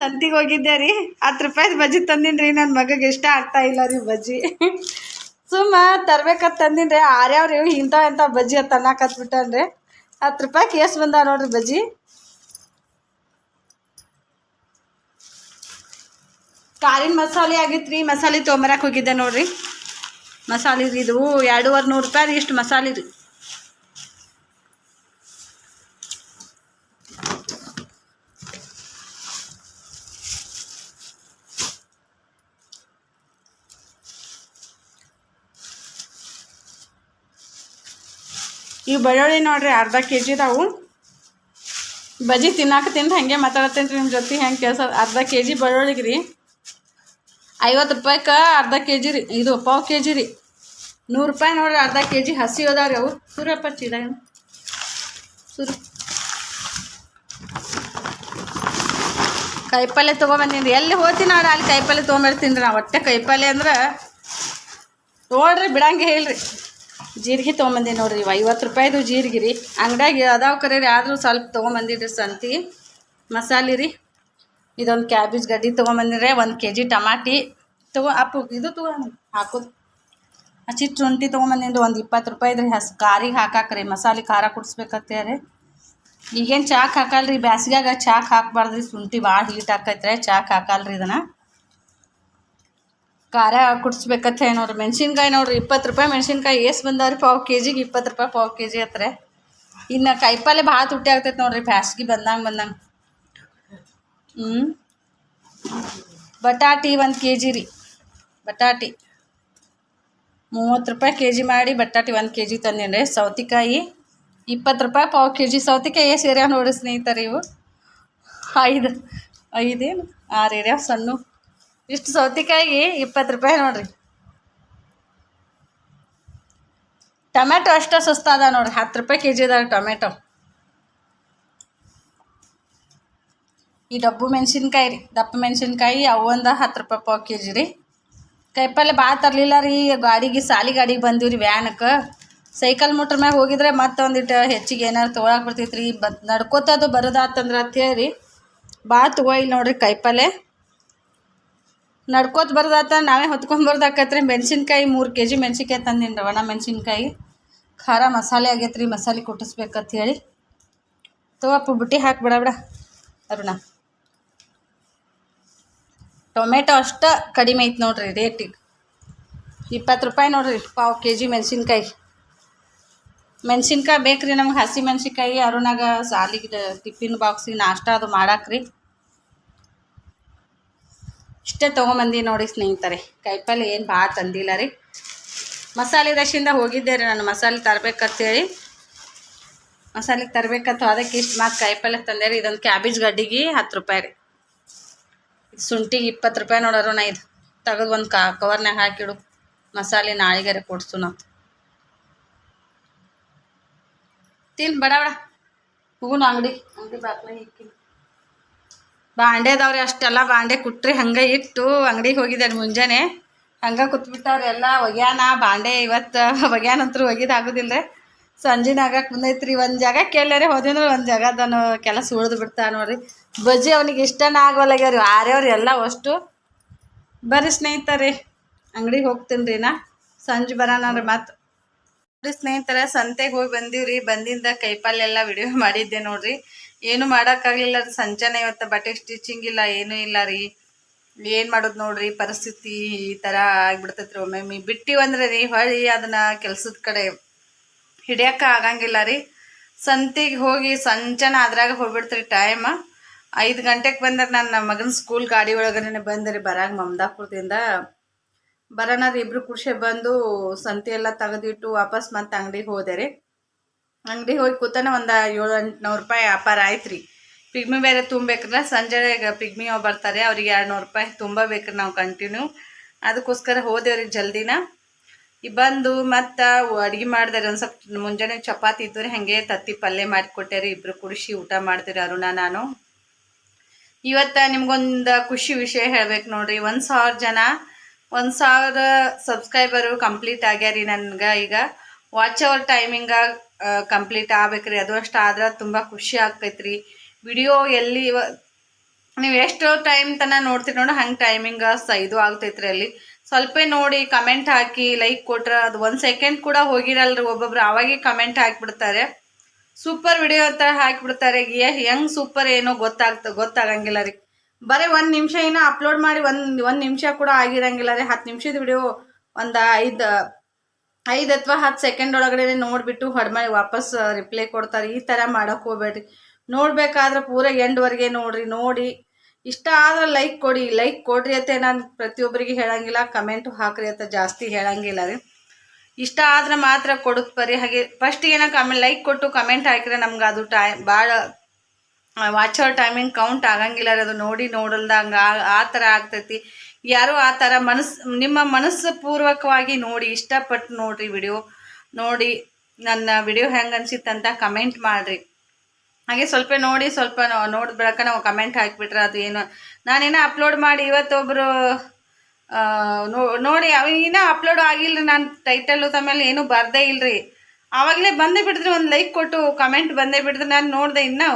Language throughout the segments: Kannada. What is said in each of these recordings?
ಸಂತಿಗೆ ಹೋಗಿದ್ದೆ ರೀ. ಹತ್ತು ರೂಪಾಯಿ ಬಜ್ಜಿ ತಂದಿನ್ರಿ. ನನ್ನ ಮಗಗೆ ಇಷ್ಟ ಆಗ್ತಾ ಇಲ್ಲ ರೀ ಬಜ್ಜಿ. ಸುಮ್ಮ ತರ್ಬೇಕಂತ ರೀ ಆರ್ಯಾವ್ರಿ ಇಂಥ ಇಂಥ ಬಜ್ಜಿ ಅಂತ ರೀ ಹತ್ತು ರೂಪಾಯಿ ಕೇಸ್ ಬಂದ ನೋಡ್ರಿ ಬಜ್ಜಿ. ಕಾರಿನ ಮಸಾಲೆ ಆಗಿತ್ತು ರೀ ಮಸಾಲೆ ತೊಗೊಂಬರಕ್ಕೆ ಹೋಗಿದ್ದೆ ನೋಡ್ರಿ. ಮಸಾಲೆ ರೀ ಇದು. ಎರಡೂವರೆ ನೂರು ರೂಪಾಯಿ ರೀ ಇಷ್ಟು ಮಸಾಲೆ ರೀ. ಇವು ಬೆಳ್ಳುಳ್ಳಿ ನೋಡ್ರಿ, ಅರ್ಧ ಕೆ ಜಿ ಇದಾವು. ಬಜ್ಜಿ ತಿನ್ನಾಕ ತಿಂದು ಹಂಗೆ ಮಾತಾಡತ್ತೇನೆ ರೀ ನಿಮ್ಮ ಜೊತೆ, ಹೆಂಗೆ ಕೆಲಸ? ಅರ್ಧ ಕೆ ಜಿ ಬೆಳ್ಳುಳ್ಳಿಗೆ ರೀ. ಐವತ್ತು ರೂಪಾಯ್ಗೆ ಅರ್ಧ ಕೆ ಜಿ ರೀ, ಇದು ಪಾವು ಕೆ ಜಿ ರೀ. ನೂರು ರೂಪಾಯಿ ನೋಡ್ರಿ, ಅರ್ಧ ಕೆ ಜಿ ಹಸಿ ಅದಾವ್ರಿ ಅವು. ಸೂರ್ಯಪ್ಪ ಚೀದಾಗ ಸುರು ಕಾಯಿಪಲ್ಲೆ ತೊಗೊಂಬಂದಿನಿ ಎಲ್ಲಿ ಹೋಗ್ತೀನಿ ನೋಡ್ರಿ ಅಲ್ಲಿ ಕಾಯಿಪಲ್ಲೆ ತೊಗೊಂಬರ್ತೀನಿ ರೀ ನಾ ಒಟ್ಟೆ ಕಾಯಿಪಲ್ಲೆ ಅಂದ್ರೆ ನೋಡ್ರಿ, ಬಿಡಂಗೆ ಹೇಳ್ರಿ. ಜೀರಿಗೆ ತೊಗೊಂಬಂದಿ ನೋಡ್ರಿ ಇವ. ಐವತ್ತು ರೂಪಾಯಿದು ಜೀರಿಗೆ ರೀ. ಅಂಗಡ್ಯಾಗ ಅದಾವ ಕರೆ ರೀ, ಆದರೂ ಸ್ವಲ್ಪ ತೊಗೊಂಬಂದಿರಿ ಸಂತಿ. ಮಸಾಲೆ ರೀ. ಇದೊಂದು ಕ್ಯಾಬೇಜ್ ಗಡ್ಡಿ ತೊಗೊಂಬಂದಿರೆ ಒಂದು ಕೆ ಜಿ ಟಮಾಟಿ ತೊಗೊ ಅಪ್ಪು, ಇದು ತೊಗೊಂಡು ಹಾಕೋದು ಹಚ್ಚಿ ಶುಂಠಿ ತೊಗೊಂಬಂದಿನಿ ಒಂದು ಇಪ್ಪತ್ತು ರೂಪಾಯಿದು ರೀ. ಹಸ್ ಖಾರಿಗೆ ಹಾಕಾಕ್ರಿ ಮಸಾಲೆ ಖಾರ ಕುಡಿಸ್ಬೇಕತ್ತೇರಿ ಈಗೇನು ಚಾಕ್ ಹಾಕಲ್ರಿ, ಬ್ಯಾಸ್ಗ್ಯಾಗ ಚಾಕ್ ಹಾಕ್ಬಾರ್ದ್ರಿ, ಶುಂಠಿ ಭಾಳ ಹೀಟ್ ಹಾಕೈತ್ರೆ ಚಾಕ್ ಹಾಕಲ್ರಿ ಇದನ್ನು. ಖಾರ ಕುಡಿಸ್ಬೇಕತ್ತೆ ನೋಡ್ರಿ ಮೆಣಸಿನ್ಕಾಯಿ ನೋಡ್ರಿ, ಇಪ್ಪತ್ತು ರೂಪಾಯಿ ಮೆಣಸಿನ್ಕಾಯಿ. ಏಸ್ ಬಂದಾವ್ರಿ ಪಾವು ಕೆ ಜಿಗೆ ಇಪ್ಪತ್ತು ರೂಪಾಯಿ ಪಾವು ಕೆ ಜಿ ಹತ್ರ. ಇನ್ನು ಕಾಯಿಪಲ್ಲೆ ಭಾಳ ತುಟ್ಟಿ ಆಗ್ತೈತೆ ನೋಡ್ರಿ, ಬ್ಯಾಸ್ಗೆ ಬಂದಂಗೆ ಬಂದಂಗೆ. ಹ್ಞೂ ಬಟಾಟಿ ಒಂದು ಕೆ ಜಿ ರೀ. ಬಟಾಟಿ. ಮೂವತ್ತು ರೂಪಾಯಿ ಕೆ ಜಿ ಮಾಡಿ ಬಟಾಟಿ ಒಂದು ಕೆ ಜಿ ತಂದೇನ್ರಿ ಸೌತೆಕಾಯಿ ಇಪ್ಪತ್ತು ರೂಪಾಯಿ ಪಾವು ಕೆ ಜಿ ಸೌತೆಕಾಯಿ ಏಸ್ ಏರಿಯಾ ನೋಡಿ ಸ್ನೇಹಿತರೆ ಇವು. ಐದು, ಐದೇನು? ಆರು ಏರಿಯಾ ಸಣ್ಣ. ಇಷ್ಟು ಸೌತೆಕಾಯಿ ಇಪ್ಪತ್ತು ರೂಪಾಯಿ ನೋಡ್ರಿ. ಟೊಮೆಟೊ ಅಷ್ಟೇ ಸುಸ್ತಾದ ನೋಡ್ರಿ, ಹತ್ತು ರೂಪಾಯಿ ಕೆ ಜಿ ಇದಾವೆ ಟೊಮೆಟೊ ಈ ಡಬ್ಬು ಮೆಣಸಿನ್ಕಾಯಿ ರೀ, ದಪ್ಪ ಮೆಣಸಿನ್ಕಾಯಿ, ಅವು ಒಂದು ಹತ್ತು ರೂಪಾಯಿ ಪಾವು ಕೆ ಜಿ ರೀ. ಕೈಪಲ್ಲೆ ಭಾಳ ತರಲಿಲ್ಲ ರೀ ಗಾಡಿಗೆ, ಸಾಲಿ ಗಾಡಿಗೆ ಬಂದೀವಿ ರೀ ವ್ಯಾನಕ್ಕೆ ಸೈಕಲ್ ಮೋಟ್ರ್ ಮ್ಯಾಗ ಹೋಗಿದ್ರೆ ಮತ್ತೆ ಒಂದಿಟ್ಟು ಹೆಚ್ಚಿಗೆ ಏನಾರು ತೊಗೊಳಕ್ಕೆ ಬರ್ತೈತೆ ರೀ ಬ ನಡ್ಕೋತದು ಬರೋದಾತಂದ್ರೆ ಅಂತ ಹೇಳಿ. ಭಾಳ ತೊಗೊಯಿಲ್ಲ ನೋಡ್ರಿ ಕಾಯಿಪಲ್ಲೆ ನಡ್ಕೋತ ಬರ್ದಾತ, ನಾವೇ ಹೊತ್ಕೊಂಬರ್ದಾಕತ್ರಿ ಮೆಣಸಿನ್ಕಾಯಿ ಮೂರು ಕೆ ಜಿ ಮೆಣಸಿನ್ಕಾಯಿ ತಂದೀನಿ ರೀ ಒಣ ಮೆಣಸಿನ್ಕಾಯಿ. ಖಾರ ಮಸಾಲೆ ಆಗೈತೆ ರೀ ಮಸಾಲೆ ಕುಟ್ಟಿಸ್ಬೇಕಂತ ಹೇಳಿ. ತಗೋಪ್ಪ ಬುಟ್ಟಿ ಹಾಕಿ, ಬಿಡ ಅರುಣ. ಟೊಮೆಟೊ ಅಷ್ಟು ಕಡಿಮೆ ಐತೆ ನೋಡ್ರಿ ರೇಟಿಗೆ ಇಪ್ಪತ್ತು ರೂಪಾಯಿ ನೋಡ್ರಿ, ಪಾವು ಕೆ ಜಿ ಮೆಣಸಿನ್ಕಾಯಿ. ಮೆಣಸಿನ್ಕಾಯಿ ಬೇಕ್ರಿ ನಮ್ಗೆ ಹಸಿ ಮೆಣಸಿನ್ಕಾಯಿ, ಅರುಣಾಗ ಸಾಲಿಗೆ ಟಿಫಿನ್ ಬಾಕ್ಸಿಗೆ ನಾಷ್ಟ ಅದು ಮಾಡಾಕ್ರಿ. ಇಷ್ಟೇ ತೊಗೊಂಬಂದು ನೋಡಿ ಸ್ನೇಹಿತರೆ. ಕಾಯಿಪಲ್ಲೆ ಏನು ಭಾಳ ತಂದಿಲ್ಲ ರೀ. ಮಸಾಲೆ ದಶಿಂದ ಹೋಗಿದ್ದೆ ರೀ ನಾನು. ಮಸಾಲೆ ತರಬೇಕಂತೇಳಿ. ಮಸಾಲೆ ತರಬೇಕಂತ ಅದಕ್ಕೆ ಇಷ್ಟು ಮಾತು ಕಾಯಿಪಲ್ಲೆ ತಂದೆ ರೀ. ಇದೊಂದು ಕ್ಯಾಬೇಜ್ ಗಡ್ಡಿಗೆ ಹತ್ತು ರೂಪಾಯಿ ರೀ. ಶುಂಠಿಗೆ ಇಪ್ಪತ್ತು ರೂಪಾಯಿ ನೋಡೋರು ನಾ ಇದು. ತೆಗೆದು ಒಂದು ಕಾ ಕವರ್ನಾಗ ಹಾಕಿಡು ಮಸಾಲೆ ನಾಳಿಗಾರೆ ಕೊಡ್ಸು ನಾವು ತಿನ್, ಬಡ ಬಡ. ಅಂಗಡಿ. ಅಂಗಡಿ ಬಾಂಡೆ ಅದಾವ್ರಿ ಅಷ್ಟೆಲ್ಲ, ಬಾಂಡೆ ಕುಟ್ರಿ ಹಂಗೆ ಇಟ್ಟು ಅಂಗಡಿಗೆ ಹೋಗಿದ್ದಾರೆ ಮುಂಜಾನೆ. ಹಂಗೆ ಕುತ್ಬಿಟ್ಟವ್ರೆಲ್ಲ ಒಗ್ಯಾನ, ಬಾಂಡೆ ಇವತ್ತು ಒಗ್ಯಾನಂತರೂ ಒಗಿದಾಗೋದಿಲ್ಲ ರೀ ಸಂಜೆನ ಆಗಕ್ಕೆ ಬಂದೈತ್ರಿ ಒಂದು ಜಾಗ ಕೇಳ್ಯಾರೆ ಹೋದಂದ್ರೆ ಒಂದು ಜಾಗದನು ಕೆಲಸ ಉಳಿದು ಬಿಡ್ತಾ ನೋಡ್ರಿ. ಬಜ್ಜಿ ಅವನಿಗೆ ಇಷ್ಟನೇ ಆಗೋಲ್ಲಾಗ್ಯಾವ್ರಿ ಆರ್ಯವ್ರಿ ಎಲ್ಲ ಅಷ್ಟು. ಬರ್ರಿ ಸ್ನೇಹಿತರೆ ಅಂಗಡಿಗೆ ಹೋಗ್ತೀನಿ ರೀ ನಾ, ಸಂಜೆ ಬರೋಣ ರೀ ಸ್ನೇಹಿತರೆ, ಸಂತೆಗೆ ಹೋಗಿ ಬಂದೀವ್ರಿ, ಬಂದಿಂದ ಕೈಪಾಲೆಲ್ಲ ವಿಡಿಯೋ ಮಾಡಿದ್ದೆ ನೋಡ್ರಿ. ಏನು ಮಾಡೋಕ್ಕಾಗಲಿಲ್ಲ ರೀ. ಸಂಜೆನೆ ಇವತ್ತು ಬಟ್ಟೆ ಸ್ಟಿಚಿಂಗ್ ಇಲ್ಲ, ಏನೂ ಇಲ್ಲ ರೀ. ಏನು ಮಾಡೋದು ನೋಡ್ರಿ, ಪರಿಸ್ಥಿತಿ ಈ ಥರ ಆಗ್ಬಿಡ್ತೈತ್ರಿ ಒಮ್ಮೊಮ್ಮೆ. ಬಿಟ್ಟಿವಂದ್ರೆ ರೀ ಹೊಳಿ ಅದನ್ನು ಕೆಲ್ಸದ ಕಡೆ ಹಿಡಿಯಕ್ಕೆ ಆಗಂಗಿಲ್ಲ ರೀ. ಸಂತಿಗೆ ಹೋಗಿ ಸಂಜೆನ ಅದ್ರಾಗ ಹೋಗ್ಬಿಡ್ತೀರಿ ಟೈಮ್ ಐದು ಗಂಟೆಗೆ ಬಂದ್ರೆ ನನ್ನ ಮಗನ ಸ್ಕೂಲ್ ಗಾಡಿ ಒಳಗನೆ ಬಂದೆ ರೀ ಬರಾಗ ಮಮದಾಪುರದಿಂದ. ಬರೋಣ ರೀ, ಇಬ್ರು ಖುಷಿ ಬಂದು ಸಂತೆ ಎಲ್ಲ ತೆಗೆದಿಟ್ಟು ವಾಪಸ್ ಮತ್ತೆ ಅಂಗಡಿಗೆ ಹೋದೆ ರೀ. ಅಂಗಡಿಗೆ ಹೋಗಿ ಕೂತಾನೆ ಒಂದು ಏಳು ಎಂಟುನೂರು ರೂಪಾಯಿ ವ್ಯಾಪಾರ ಆಯ್ತು ರೀ ಪಿಗ್ಮಿ ಬೇರೆ ತುಂಬೇಕ್ರೆ ಸಂಜೆ ಪಿಗ್ಮಿ ಅವ್ರು ಬರ್ತಾರೆ, ಅವ್ರಿಗೆ ಎರಡು ನೂರು ರೂಪಾಯಿ ತುಂಬಬೇಕ್ರಿ ನಾವು ಕಂಟಿನ್ಯೂ ಅದಕ್ಕೋಸ್ಕರ ಹೋದೇವ್ರಿ ಜಲ್ದಿನ. ಈ ಬಂದು ಮತ್ತು ಅಡುಗೆ ಮಾಡಿದೆ ಒಂದು ಸ್ವಲ್ಪ ಮುಂಜಾನೆ ಚಪಾತಿ ಇದ್ದರೆ, ಹಾಗೆ ತತ್ತಿ ಪಲ್ಯ ಮಾಡಿಕೊಟ್ಟೆ ರೀ ಇಬ್ಬರು ಕುಡಿಸಿ ಊಟ ಮಾಡ್ತೀರಿ ಅರುಣ, ನಾನು. ಇವತ್ತು ನಿಮ್ಗೊಂದು ಖುಷಿ ವಿಷಯ ಹೇಳ್ಬೇಕು ನೋಡ್ರಿ, ಒಂದು ಸಾವಿರ ಜನ, ಒಂದು ಸಾವಿರ ಸಬ್ಸ್ಕ್ರೈಬರು ಕಂಪ್ಲೀಟ್ ಆಗ್ಯಾರಿ ನನ್ಗೆ ಈಗ. ವಾಚ್ ಅವರ್ ಟೈಮಿಂಗ ಕಂಪ್ಲೀಟ್ ಆಗ್ಬೇಕ್ರಿ. ಅದು ಅಷ್ಟು ಆದ್ರೆ ತುಂಬ ಖುಷಿ ಆಗ್ತೈತ್ರಿ. ವಿಡಿಯೋ ಎಲ್ಲಿ ನೀವು ಎಷ್ಟು ಟೈಮ್ ತನಕ ನೋಡ್ತೀರಿ ನೋಡಿ, ಹಂಗೆ ಟೈಮಿಂಗ್ ಇದು ಆಗ್ತೈತ್ರಿ ಅಲ್ಲಿ. ಸ್ವಲ್ಪ ನೋಡಿ ಕಮೆಂಟ್ ಹಾಕಿ ಲೈಕ್ ಕೊಟ್ರೆ ಅದು ಒಂದು ಸೆಕೆಂಡ್ ಕೂಡ ಹೋಗಿರಲ್ರಿ. ಒಬ್ಬೊಬ್ರು ಅವಾಗೆ ಕಮೆಂಟ್ ಹಾಕಿಬಿಡ್ತಾರೆ. ಸೂಪರ್ ವಿಡಿಯೋ ಅಂತ ಹಾಕಿಬಿಡ್ತಾರೆ. ಹೆಂಗ್ ಸೂಪರ್ ಏನೋ ಗೊತ್ತಾಗ್ತ, ಗೊತ್ತಾಗಂಗಿಲ್ಲ ರೀ. ಬರೀ ಒಂದು ನಿಮಿಷ ಏನೋ ಅಪ್ಲೋಡ್ ಮಾಡಿ, ಒಂದು ಒಂದು ನಿಮಿಷ ಕೂಡ ಆಗಿರಂಗಿಲ್ಲ ರೀ. ಹತ್ತು ನಿಮಿಷದ ವಿಡಿಯೋ ಒಂದು ಐದು ಐದು ಅಥವಾ ಹತ್ತು ಸೆಕೆಂಡ್ ಒಳಗಡೆ ನೋಡಿಬಿಟ್ಟು ಹೊಡ್ಮಾಡಿ ವಾಪಸ್ ರಿಪ್ಲೈ ಕೊಡ್ತಾರೆ. ಈ ಥರ ಮಾಡೋಕ್ಕೆ ಹೋಗ್ಬೇಡ್ರಿ. ನೋಡ್ಬೇಕಾದ್ರೆ ಪೂರ ಎಂಡ್ವರೆಗೆ ನೋಡ್ರಿ, ನೋಡಿ. ಇಷ್ಟ ಆದ್ರೆ ಲೈಕ್ ಕೊಡಿ. ಲೈಕ್ ಕೊಡ್ರಿ ಅಂತ ನಾನು ಪ್ರತಿಯೊಬ್ಬರಿಗೆ ಹೇಳಂಗಿಲ್ಲ ಕಮೆಂಟು ಹಾಕ್ರಿ ಅಂತ ಜಾಸ್ತಿ ಹೇಳಂಗಿಲ್ಲ ರೀ. ಇಷ್ಟ ಆದ್ರೆ ಮಾತ್ರ ಕೊಡುತ್ತೆ ಬರೀ ಹಾಗೆ ಫಸ್ಟ್ ಏನೋ ಕಮೆ ಲೈಕ್ ಕೊಟ್ಟು ಕಮೆಂಟ್ ಹಾಕಿದ್ರೆ ನಮ್ಗೆ ಅದು ಟೈಮ್ ಭಾಳ ವಾಚ್ ಅವರ್ ಟೈಮಿಂಗ್ ಕೌಂಟ್ ಆಗಂಗಿಲ್ಲ ರೀ. ಅದು ನೋಡಿ ನೋಡಲ್ದಂಗೆ ಆ ಥರ ಆಗ್ತೈತಿ. ಯಾರು ಆ ಥರ ಮನಸ್ಸು ನಿಮ್ಮ ಮನಸ್ಸು ಪೂರ್ವಕವಾಗಿ ನೋಡಿ, ಇಷ್ಟಪಟ್ಟು ನೋಡ್ರಿ ವಿಡಿಯೋ ನೋಡಿ, ನನ್ನ ವಿಡಿಯೋ ಹೆಂಗೆ ಅನಿಸಿತ್ತಂತ ಕಮೆಂಟ್ ಮಾಡಿರಿ. ಹಾಗೆ ಸ್ವಲ್ಪ ನೋಡಿ, ಸ್ವಲ್ಪ ನೋಡಿದ ನಾವು ಕಮೆಂಟ್ ಹಾಕಿಬಿಟ್ರೆ ಅದು ಏನು. ನಾನೇನೋ ಅಪ್ಲೋಡ್ ಮಾಡಿ ಇವತ್ತೊಬ್ಬರು ನೋಡಿ ಇನ್ನೂ ಅಪ್ಲೋಡ್ ಆಗಿಲ್ಲ ನಾನು ಟೈಟಲ್ಲು ತಮೇಲೆ ಏನೂ ಬರದೇ ಇಲ್ಲರಿ ಆವಾಗಲೇ ಬಂದೇ ಬಿಡಿದ್ರೆ ಒಂದು ಲೈಕ್ ಕೊಟ್ಟು ಕಮೆಂಟ್ ಬಂದೇ ಬಿಡಿದ್ರೆ, ನಾನು ನೋಡಿದೆ ಇನ್ನೂ.